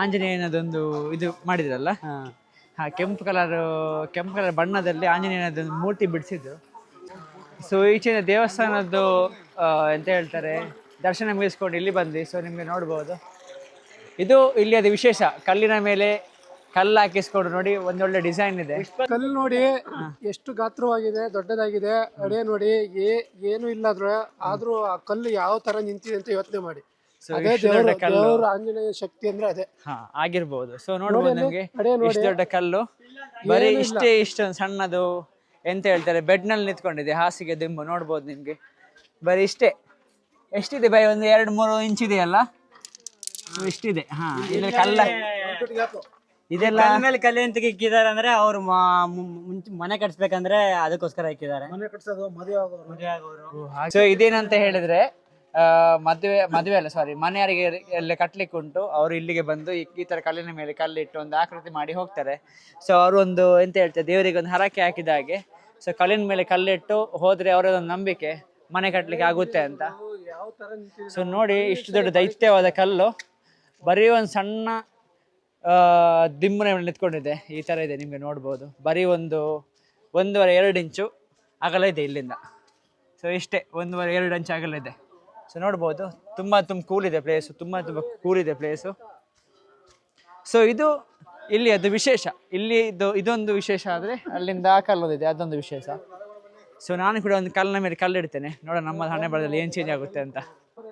ಆಂಜನೇಯನದೊಂದು ಇದು ಮಾಡಿದ್ರಲ್ಲ? ಹಾ. ಕೆಂಪು ಕಲರ್ ಕೆಂಪು ಕಲರ್ ಬಣ್ಣದಲ್ಲಿ ಆಂಜನೇಯನದೊಂದು ಮೂರ್ತಿ ಬಿಡಿಸಿದ್ರು ಸೊ ಈಚಿನ ದೇವಸ್ಥಾನದ್ದು ಎಂತ ಹೇಳ್ತಾರೆ ದರ್ಶನ ಮುಗಿಸ್ಕೊಂಡು ಇಲ್ಲಿ ಬಂದ್ವಿ. ಸೊ ನಿಮಗೆ ನೋಡ್ಬೋದು. ಇದು ಇಲ್ಲಿ ಅದು ವಿಶೇಷ. ಕಲ್ಲಿನ ಮೇಲೆ ಕಲ್ಲು ಹಾಕಿಸ್ಕೊಡು ನೋಡಿ ಒಂದೊಳ್ಳೆ ಡಿಸೈನ್ ಇದೆ. ಕಲ್ಲು ನೋಡಿ ಎಷ್ಟು ಗಾತ್ರವಾಗಿದೆ ದೊಡ್ಡದಾಗಿದೆ. ಅಡೆ ನೋಡಿ ಏ ಏನು ಇಲ್ಲ ಅದ್ರ ಆದ್ರೂ ಆ ಕಲ್ಲು ಯಾವ ತರ ನಿಂತಿದೆ ಅಂತ ಯೋಚನೆ ಮಾಡಿ. ಅದೇ ದೊಡ್ಡ ಕಲ್ಲು. ಆಂಜನೇಯ ಶಕ್ತಿ ಅಂದ್ರೆ ಅದೇ. ಹಾ ಆಗಿರ್ಬೋದು. ಸೊ ನೋಡ್ಬೋದು ನಿಮಗೆ. ಇಷ್ಟು ದೊಡ್ಡ ಕಲ್ಲು. ಬರೀ ಇಷ್ಟೇ ಇಷ್ಟೊಂದು ಸಣ್ಣದು ಎಂತ ಹೇಳ್ತಾರೆ? ಬೆಡ್ನಲ್ಲಿ ನಿಂತ್ಕೊಂಡಿದೆ ಹಾಸಿಗೆ ದಿಂಬು. ನೋಡ್ಬೋದು ನಿಮ್ಗೆ. ಬರೀ ಇಷ್ಟೇ. ಎಷ್ಟಿದೆ ಬೈ? ಒಂದು ಎರಡು ಮೂರು ಇಂಚ್ ಇದೆಯಲ್ಲ? ಇಷ್ಟಿದೆ. ಹಾ ಇಲ್ಲಿ ಕಲ್ಲ. ಇದೆಲ್ಲ ಮೇಲೆ ಕಲೆ ಅಂತ ಇಕ್ಕಿದ್ದಾರೆ ಅಂದ್ರೆ ಅವ್ರು ಮುಂಚೆ ಮನೆ ಕಟ್ಸ್ಬೇಕಂದ್ರೆ ಅದಕ್ಕೋಸ್ಕರ ಇಕ್ಕಿದ್ದಾರೆ. ಮನೆ ಕಟ್ಸೋದು ಮದುವೆ ಆಗೋರು. ಸೊ ಇದೇನಂತ ಹೇಳಿದ್ರೆ ಆ, ಮದುವೆ ಮದುವೆ ಅಲ್ಲ ಸಾರಿ ಮನೆಯವರಿಗೆ ಎಲ್ಲ ಕಟ್ಲಿಕ್ಕೆ ಉಂಟು. ಅವರು ಇಲ್ಲಿಗೆ ಬಂದು ಈ- ಈ ತರ ಕಲ್ಲಿನ ಮೇಲೆ ಕಲ್ಲಿಟ್ಟು ಒಂದು ಆಕೃತಿ ಮಾಡಿ ಹೋಗ್ತಾರೆ. ಸೊ ಅವರು ಒಂದು ಎಂತ ಹೇಳ್ತಾರೆ ದೇವರಿಗೆ ಒಂದು ಹರಕೆ ಹಾಕಿದ ಹಾಗೆ. ಸೊ ಕಲ್ಲಿನ ಮೇಲೆ ಕಲ್ಲಿಟ್ಟು ಹೋದ್ರೆ ಅವರದೊಂದು ನಂಬಿಕೆ ಮನೆ ಕಟ್ಲಿಕ್ಕೆ ಆಗುತ್ತೆ ಅಂತ. ಯಾವ ತರ ನಿಂತಿದೆ? ಸೊ ನೋಡಿ ಇಷ್ಟು ದೊಡ್ಡ ದೈತ್ಯವಾದ ಕಲ್ಲು. ಬರೀ ಒಂದು ಸಣ್ಣ ಮೇಲೆ ನಿಂತ್ಕೊಂಡಿದೆ ಈ ಥರ ಇದೆ, ನಿಮಗೆ ನೋಡ್ಬೋದು. ಬರೀ ಒಂದು ಒಂದೂವರೆ ಎರಡು ಇಂಚು ಅಗಲ ಇದೆ ಇಲ್ಲಿಂದ. ಸೊ ಇಷ್ಟೇ, ಒಂದೂವರೆ ಎರಡು ಇಂಚು ಅಗಲ ಇದೆ. ಸೊ ನೋಡ್ಬೋದು. ತುಂಬ ತುಂಬ ಕೂಲ್ ಇದೆ ಪ್ಲೇಸು ತುಂಬ ತುಂಬ ಕೂಲ್ ಇದೆ ಪ್ಲೇಸು ಸೊ ಇದು ಇಲ್ಲಿ ಅದು ವಿಶೇಷ. ಇಲ್ಲಿ ಇದು, ಇದೊಂದು ವಿಶೇಷ ಆದರೆ ಅಲ್ಲಿಂದ ಆ ಕಲ್ಲೋದಿದೆ ಅದೊಂದು ವಿಶೇಷ. ಸೊ ನಾನು ಕೂಡ ಒಂದು ಕಲ್ಲಿನ ಮೇಲೆ ಕಲ್ಲಿಡ್ತೇನೆ. ನೋಡೋಣ, ನಮ್ಮ ಹಣೆ ಬಳದಲ್ಲಿ ಏನು ಚೇಂಜ್ ಆಗುತ್ತೆ ಅಂತ.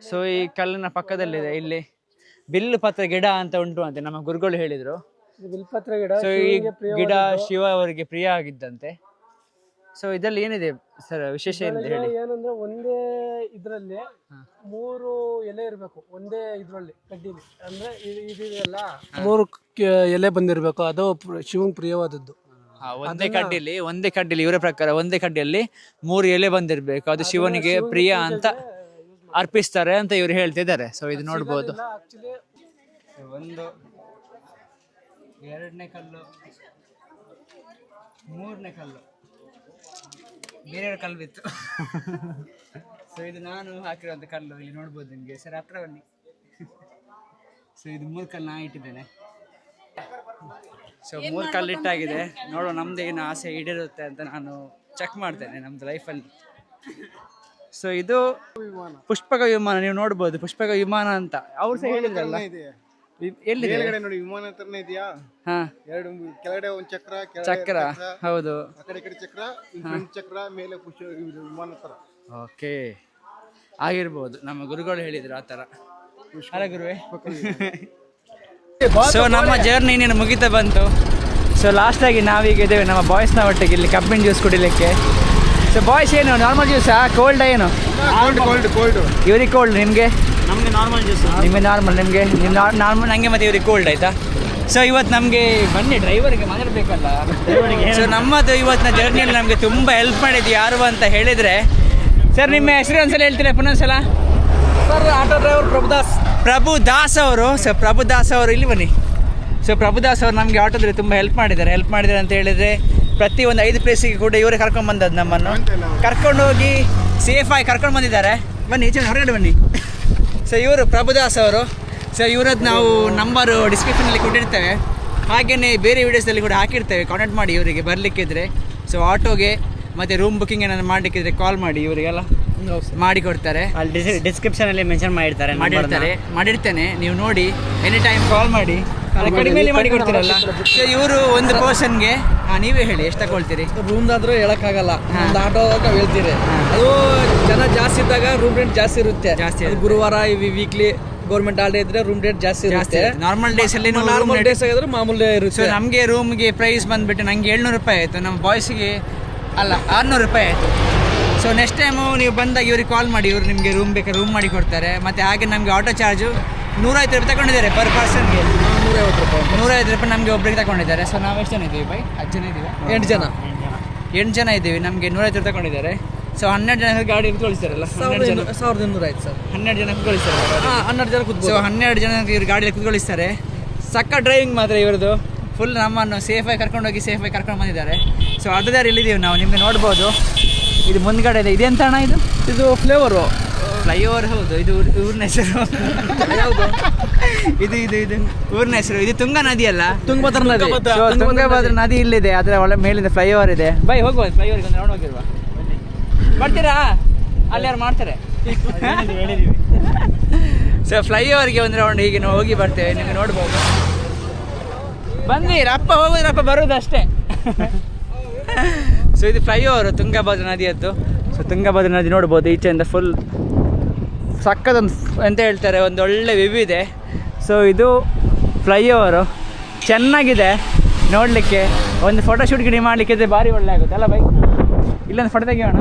ಸೊ ಈ ಕಲ್ಲಿನ ಪಕ್ಕದಲ್ಲಿದೆ, ಇಲ್ಲಿ. ಬಿಲ್ಲು ಪತ್ರ ಗಿಡ ಅಂತ ಉಂಟು ಅಂತ ನಮ್ಮ ಗುರುಗಳು ಹೇಳಿದ್ರು. ಬಿಲ್ಪತ್ರ ಗಿಡ ಸೊ ಈ ಶಿವನಿಗೆ ಪ್ರಿಯವಾದ ಗಿಡ ಶಿವ ಅವರಿಗೆ ಪ್ರಿಯ ಆಗಿದ್ದಂತೆ. ಸೊ ಇದರಲ್ಲಿ ಏನಿದೆ ಸರ್ ವಿಶೇಷ ಏನಿದೆ ಹೇಳಿ? ಏನಂದ್ರೆ ಒಂದೇ ಇದ್ರಲ್ಲಿ ಮೂರು ಎಲೆ ಇರಬೇಕು ಒಂದೇ ಇದ್ರಲ್ಲಿ ಕಡ್ಡಿಲಿ. ಅಂದ್ರೆ ಇದು ಇದೆಯಲ್ಲ? ಮೂರು ಕ- ಎಲೆ ಬಂದಿರ್ಬೇಕು ಅದು ಪ್ರ- ಶಿವನ್ ಪ್ರಿಯವಾದದ್ದು. ಹಾ, ಒಂದೇ ಕಡ್ಡಿಲಿ ಒಂದೇ ಕಡ್ಡಿಲಿ ಇವರ ಪ್ರಕಾರ ಒಂದೇ ಕಡ್ಡಿಯಲ್ಲಿ ಮೂರು ಎಲೆ ಬಂದಿರಬೇಕು. ಅದು ಶಿವನಿಗೆ ಪ್ರಿಯ ಅಂತ ಅರ್ಪಿಸ್ತಾರೆ ಅಂತ ಇವರು ಹೇಳ್ತಿದ್ದಾರೆ. ಸೊ ಇದು ನೋಡ್ಬೋದು. ಆಕ್ಚುಲಿ ಒಂದು ಎರಡನೇ ಕಲ್ಲು ಮೂರನೇ ಕಲ್ಲು ಬೇರೆ ಕಲ್ಲು ಬಿತ್ತು. *laughs* ಸೊ ಇದು ನಾನು ಹಾಕಿರುವಂಥ ಕಲ್ಲು ಇಲ್ಲಿ ನೋಡ್ಬೋದು ನಿಮಗೆ. ಸರ್ ಹತ್ರ ಬನ್ನಿ. ಸೊ ಇದು ಮೂರು ಕಲ್ಲು ನಾ ಇಟ್ಟಿದ್ದೇನೆ. ಸೊ ಮೂರು ಕಲ್ಲು ಇಟ್ಟಾಗಿದೆ. ನೋಡೋ ನಮ್ದು ಏನು ಆಸೆ ಈಡಿರುತ್ತೆ ಅಂತ ನಾನು ಚೆಕ್ ಮಾಡ್ತೇನೆ ನಮ್ದು ಲೈಫಲ್ಲಿ ಸೊ ಇದು ಪುಷ್ಪಕ ವಿಮಾನ ನೀವು ನೋಡ್ಬೋದು ಪುಷ್ಪಕ ವಿಮಾನ ಅಂತ. ಅವ್ರು ಸಹ ಹೇಳಿದ್ರಲ್ಲ. ಎಲ್ಲಿದೆ? ಮೇಲ್ಗಡೆ ನೋಡಿ ವಿಮಾನ ಹತ್ರನೇ ಇದೆಯಾ? ಹಾ. ಎರಡು ಕೆಳಗಡೆ ಒಂದು ಚಕ್ರ ಕೆಳಗಡೆ ಚಕ್ರ ಹೌದು. ಆ ಕಡೆ ಈ ಕಡೆ ಚಕ್ರ ಈ ಫ್ರಂಟ್ ಚಕ್ರ ಮೇಲೆ ಪುಷ್ಪ ಇದು ವಿಮಾನ ತರ ಓಕೆ. ಆಗಿರ್ಬೋದು. ನಮ್ಮ ಗುರುಗಳು ಹೇಳಿದ್ರು ಆ ತರ ಅಲ್ಲ ಗುರುವೆ? ಸೊ *laughs* ನಮ್ಮ ಜರ್ನಿ ನೀನು ಮುಗಿತಾ ಬಂತು. ಸೊ ಲಾಸ್ಟಾಗಿ ನಾವೀಗ ಇದ್ದೇವೆ. ನಮ್ಮ ಬಾಯ್ಸ್ನ ಒಟ್ಟಿಗೆ ಇಲ್ಲಿ ಕಬ್ಬಿನ ಜ್ಯೂಸ್ ಕುಡಿಲಿಕ್ಕೆ. ಸೊ ಬಾಯ್ಸ್ ಏನು? ನಾರ್ಮಲ್ ಜ್ಯೂಸಾ ಕೋಲ್ಡ್ ಏನು? ಕೋಲ್ಡ್ ಕೋಲ್ಡ್ ಕೋಲ್ಡ್ ಇವ್ರಿಗೆ ಕೋಲ್ಡ್ ನಿಮಗೆ? ನಮಗೆ ನಾರ್ಮಲ್ ಜ್ಯೂಸ್ ನಿಮಗೆ ನಾರ್ಮಲ್ ನಿಮಗೆ? ನಿಮ್ಮ ನಾರ್ಮಲ್ ನನಗೆ ಮತ್ತೆ ಇವ್ರಿಗೆ ಕೋಲ್ಡ್ ಆಯ್ತಾ? ಸೊ ಇವತ್ತು ನಮಗೆ ಬನ್ನಿ ಡ್ರೈವರ್ಗೆ ಮಾತಾಡಬೇಕಲ್ಲ? ಸೊ ನಮ್ಮದು ಇವತ್ತಿನ ಜರ್ನಿಯಲ್ಲಿ ನಮಗೆ ತುಂಬ ಹೆಲ್ಪ್ ಮಾಡಿದ್ದು ಯಾರು ಅಂತ ಹೇಳಿದರೆ ಸರ್ ನಿಮ್ಮ ಹೆಸರು ಒಂದ್ಸಲ ಹೇಳ್ತೀರಾ ಪುನಃ sir auto driver Prabhudas Prabhu Das ಅವರು. ಸರ್ ಪ್ರಭುದಾಸ್ ಅವರು ಇಲ್ಲಿ ಬನ್ನಿ. ಸೊ ಪ್ರಭುದಾಸ್ ಅವರು ನಮಗೆ ಆಟೋದಲ್ಲಿ ತುಂಬ ಹೆಲ್ಪ್ ಮಾಡಿದ್ದಾರೆ. ಹೆಲ್ಪ್ ಮಾಡಿದ್ದಾರೆ ಅಂತ ಹೇಳಿದರೆ ಪ್ರತಿ ಒಂದು ಐದು ಪ್ಲೇಸಿಗೆ ಕೂಡ ಇವರೇ ಕರ್ಕೊಂಡು ಬಂದದ್ದು ನಮ್ಮನ್ನು. ಕರ್ಕೊಂಡು ಹೋಗಿ ಸೇಫಾಗಿ ಕರ್ಕೊಂಡು ಬಂದಿದ್ದಾರೆ. ಬನ್ನಿ ಈಚೆ ಹೊರಗಡೆ ಬನ್ನಿ. ಸೊ ಇವರು ಪ್ರಭುದಾಸ್ ಅವರು. ಸೊ ಇವರದ್ದು ನಾವು ನಂಬರು ಡಿಸ್ಕ್ರಿಪ್ಷನಲ್ಲಿ ಕೊಟ್ಟಿರ್ತೇವೆ. ಹಾಗೆಯೇ ಬೇರೆ ವೀಡಿಯೋಸಲ್ಲಿ ಕೂಡ ಹಾಕಿರ್ತೇವೆ. ಕಾಂಟ್ಯಾಕ್ಟ್ ಮಾಡಿ ಇವರಿಗೆ ಬರಲಿಕ್ಕಿದ್ರೆ. ಸೊ ಆಟೋಗೆ ಮತ್ತು ರೂಮ್ ಬುಕ್ಕಿಂಗ್ ಏನಾದ್ರು ಮಾಡಲಿಕ್ಕಿದ್ರೆ ಕಾಲ್ ಮಾಡಿ ಇವರಿಗೆಲ್ಲ. ಮಾಡಿ ಕೊಡ್ತಾರೆ. ಅಲ್ಲಿ ಡಿಸ್ಕ್ರಿಪ್ಷನ್ ಅಲ್ಲಿ ಮೆನ್ಷನ್ ಮಾಡಿರ್ತಾರೆ ಮಾಡಿರ್ತಾರೆ. ಮಾಡಿರ್ತೇನೆ. ನೀವು ನೋಡಿ ಎನಿ ಟೈಮ್ ಕಾಲ್ ಮಾಡಿ. ಕಡಿಮೆಯಲ್ಲಿ ಮಾಡಿ ಕೊಡ್ತೀರಲ್ಲ? ಸೊ ಇವರು ಒಂದು ಪರ್ಸನ್ಗೆ ಹಾಂ ನೀವೇ ಹೇಳಿ ಎಷ್ಟು ತಗೊಳ್ತೀರಿ? ರೂಮ್ದಾದ್ರೂ ಹೇಳಕ್ಕಾಗಲ್ಲ. ಒಂದು ಆಟೋ ಹೇಳ್ತೀರಿ. ಅದು ಜನ ಜಾಸ್ತಿ ಇದ್ದಾಗ ರೂಮ್ ರೇಟ್ ಜಾಸ್ತಿ ಇರುತ್ತೆ. ಜಾಸ್ತಿ ಗುರುವಾರ ವೀಕ್ಲಿ ಗೌರ್ಮೆಂಟ್ ಹಾಲಿಡೇ ಇದ್ರೆ ರೂಮ್ ರೇಟ್ ಜಾಸ್ತಿ ಜಾಸ್ತಿ ಇರುತ್ತೆ. ನಾರ್ಮಲ್ ಡೇಸ್ ಅಲ್ಲಿ ನಾರ್ಮಲ್ ಡೇಸ್ ಆಗಿದ್ರೆ ಮಾಮೂಲಿ ಸೊ ಇರುತ್ತೆ ನಮಗೆ ರೂಮ್ಗೆ ಪ್ರೈಸ್ ಬಂದ್ಬಿಟ್ಟು ನಂಗೆ ಏಳ್ನೂರು ರೂಪಾಯಿ ಆಯಿತು. ನಮ್ಮ ಬಾಯ್ಸಿಗೆ ಅಲ್ಲ ಆರುನೂರು ರೂಪಾಯಿ ಆಯಿತು. ಸೊ ನೆಕ್ಸ್ಟ್ ಟೈಮು ನೀವು ಬಂದಾಗ ಇವ್ರಿಗೆ ಕಾಲ್ ಮಾಡಿ ಇವರು ನಿಮಗೆ ರೂಮ್ ಬೇಕಾದ್ರೆ ರೂಮ್ ಮಾಡಿ ಕೊಡ್ತಾರೆ. ಮತ್ತು ಹಾಗೆ ನಮಗೆ ಆಟೋ ಚಾರ್ಜು ನೂರೈವತ್ತು ರೂಪಾಯಿ ತಗೊಂಡಿದ್ದಾರೆ ಪರ್ ಪರ್ಸನ್ಗೆ ನೂರೈವತ್ತು ರೂಪಾಯಿ. ನೂರೈವತ್ತು ರೂಪಾಯಿ ನಮಗೆ ಒಬ್ಬರಿಗೆ ತಗೊಂಡಿದ್ದಾರೆ. ಸೊ ನಾವು ಎಷ್ಟು ಜನ ಇದ್ದೀವಿ ಬೈ ಹತ್ತು ಜನ ಇದ್ದೀವಿ ಎಂಟು ಜನ. ಎಂಟು ಜನ ಇದ್ದೀವಿ ನಮಗೆ ನೂರೈವತ್ತು ರೂಪಾಯಿ ತಗೊಂಡಿದ್ದಾರೆ. ಸೊ ಹನ್ನೆರಡು ಜನ ಗಾಡಿ ಕಳಿಸ್ತಾರಲ್ಲ? ಹನ್ನೆರಡು ಸಾವಿರದ ಇನ್ನೂರ ಆಯ್ತು ಸರ್. ಹನ್ನೆರಡು ಜನ ಕಳಿಸ್ತಾರೆ ಹಾಂ ಹನ್ನೆರಡು ಜನ ಸೊ ಕೂತ್ಬೋದು ಹನ್ನೆರಡು ಜನ ಇವ್ರು ಗಾಡಿಯಲ್ಲಿ ಕುತ್ಕೊಳಿಸ್ತಾರೆ ಸಕ್ಕ ಡ್ರೈವಿಂಗ್ ಮಾತ್ರ ಇವ್ರದ್ದು. ಫುಲ್ ನಮ್ಮನ್ನು ಸೇಫಾಗಿ ಕರ್ಕೊಂಡೋಗಿ ಸೇಫಾಗಿ ಕರ್ಕೊಂಡು ಬಂದಿದ್ದಾರೆ. ಸೊ ಅರ್ಧ ಇಲ್ಲಿದ್ದೀವಿ ನಾವು. ನಿಮಗೆ ನೋಡ್ಬೋದು. ಇದು ಮುಂದ್ಗಡೆ ಇದೆ ಅಂತ ಅಣ್ಣ ಇದು? ಇದು ಫ್ಲೇವರು ಫ್ಲೈಓವರ್ ಹೌದು ಇದು ಊರ್- ಊರಿನ ಹೆಸರು. ಹೌದು ಇದು ಇದು ಇದು ಊರಿನ ಹೆಸರು. ಇದು ತುಂಗಾ ನದಿ ಅಲ್ಲ? ತುಂಗಭದ್ರ ನದಿ. ತುಂಗಭದ್ರ. ನದಿ. ಇಲ್ಲಿದೆ ಅದರ ಒಳ್ಳೆ ಮೇಲಿಂದ ಫ್ಲೈಓವರ್ ಇದೆ. ಬೈ ಹೋಗುವ ಫ್ಲೈಓವರ್ಗೆ ಒಂದು ರೌಂಡ್ ಹೋಗಿರುವ. ಮಾಡ್ತೀರಾ ಅಲ್ಲಿ ಯಾರು ಮಾಡ್ತಾರೆ. ಸೊ ಫ್ಲೈಓವರ್ಗೆ ಒಂದು ರೌಂಡ್ ಹೀಗೆ ನಾವು ಹೋಗಿ ಬರ್ತೇವೆ. ನಿಮಗೆ ನೋಡ್ಬೋದು. ಬನ್ನಿ ರಪ್ಪ ಹೋಗೋದು ರಪ್ಪ ಬರೋದು ಅಷ್ಟೇ. *laughs* ಸೊ ಇದು ಫ್ಲೈಓವರ್ ತುಂಗಭದ್ರ ನದಿಯದ್ದು. ಸೊ ತುಂಗಭದ್ರ ನದಿ ನೋಡ್ಬೋದು ಈಚೆಯಿಂದ ಫುಲ್ ಸಕ್ಕದೊಂದು ಎಂತ ಹೇಳ್ತಾರೆ ಒಂದು ಒಳ್ಳೆ ವ್ಯೂ ಇದೆ. ಸೊ ಇದು ಫ್ಲೈಓವರು ಚೆನ್ನಾಗಿದೆ ನೋಡಲಿಕ್ಕೆ. ಒಂದು ಫೋಟೋ ಶೂಟ್ ಗಿಡಿ ಮಾಡಲಿಕ್ಕೆ ಭಾರಿ ಒಳ್ಳೆ ಆಗುತ್ತೆ. ಅಲ್ಲ ಬೈಕ್ ಇಲ್ಲೊಂದು ಫೋಟೋ ತೆಗಿಯೋಣ?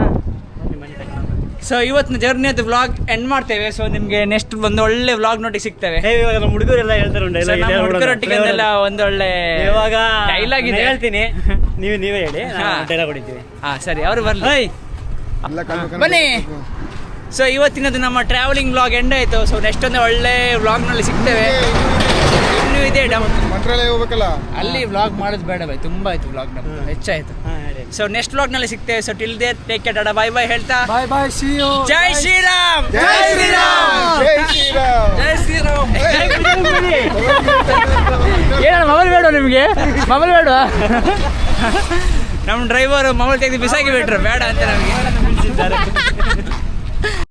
ಸೊ ಇವತ್ತಿನ ಜರ್ನಿ ಅದು ವ್ಲಾಗ್ ಎಂಡ್ ಮಾಡ್ತೇವೆ. ಸೊ ನಿಮಗೆ ನೆಕ್ಸ್ಟ್ ಒಂದು ಒಳ್ಳೆ ವ್ಲಾಗ್ ನೋಡಿ ಸಿಗ್ತೇವೆ. ಇವಾಗ ನಮ್ಮ ಹುಡುಗರೆಲ್ಲ ಹೇಳ್ತಾರೆ ಒಂದು ಹುಡುಗರೊಟ್ಟಿಗೆಲ್ಲ ಒಂದೊಳ್ಳೆ ಇವಾಗ ಡೈಲಾಗ್ ಇದೆ. ಹೇಳ್ತೀನಿ. ನೀವು ನೀವೇ ಹೇಳಿ. ಹಾ. ಡೈಲಾಗ್ ಹೊಡಿತೀವಿ. ಹಾ ಸರಿ. ಅವರು ಬರಲಿ. ಬನ್ನಿ. ಸೊ ಇವತ್ತಿನದು ನಮ್ಮ ಟ್ರಾವೆಲಿಂಗ್ ಬ್ಲಾಗ್ ಎಂಡ್ ಆಯಿತು ಸೊ ನೆಕ್ಸ್ಟ್ ಒಂದು ಒಳ್ಳೆ ವ್ಲಾಗ್ನಲ್ಲಿ ಸಿಗ್ತೇವೆ ಇನ್ನೂ ಇದೆ ಡಮ್ ಮಂತ್ರಾಲಯ ಹೋಗ್ಬೇಕಲ್ಲ ಅಲ್ಲಿ ವ್ಲಾಗ್ ಮಾಡೋದು ಬೇಡ ಬೈ ತುಂಬ ಆಯ್ತು ವ್ಲಾಗ್ ನಮ್ಮ ಹೆಚ್ಚಾಯ್ತು ಹಾಂ ಹೇಳಿ ಸೊ ನೆಕ್ಸ್ಟ್ ವ್ಲಾಗ್ನಲ್ಲಿ ಸಿಗ್ತೇವೆ so till then take care tata bye bye ಹೇಳ್ತಾ ಬಾಯ್ ಬಾಯ್ ಸಿ ಯು ಜೈ ಶ್ರೀರಾಮ್ ಜೈ ಶ್ರೀರಾಮ್ ಜೈ ಶ್ರೀರಾಮ್ ಜೈ ಶ್ರೀರಾಮ್ ಏನ ಮೊಬೈಲ್ ಬೇಡ ನಿಮಗೆ ಮೊಬೈಲ್ ಬೇಡ ನಮ್ಮ ಡ್ರೈವರ್ ಮೊಬೈಲ್ ತೆಗೆದು ಬಿಸಾಕಿ ಬಿಟ್ರು ಬೇಡ ಅಂತ ನಮಗೆ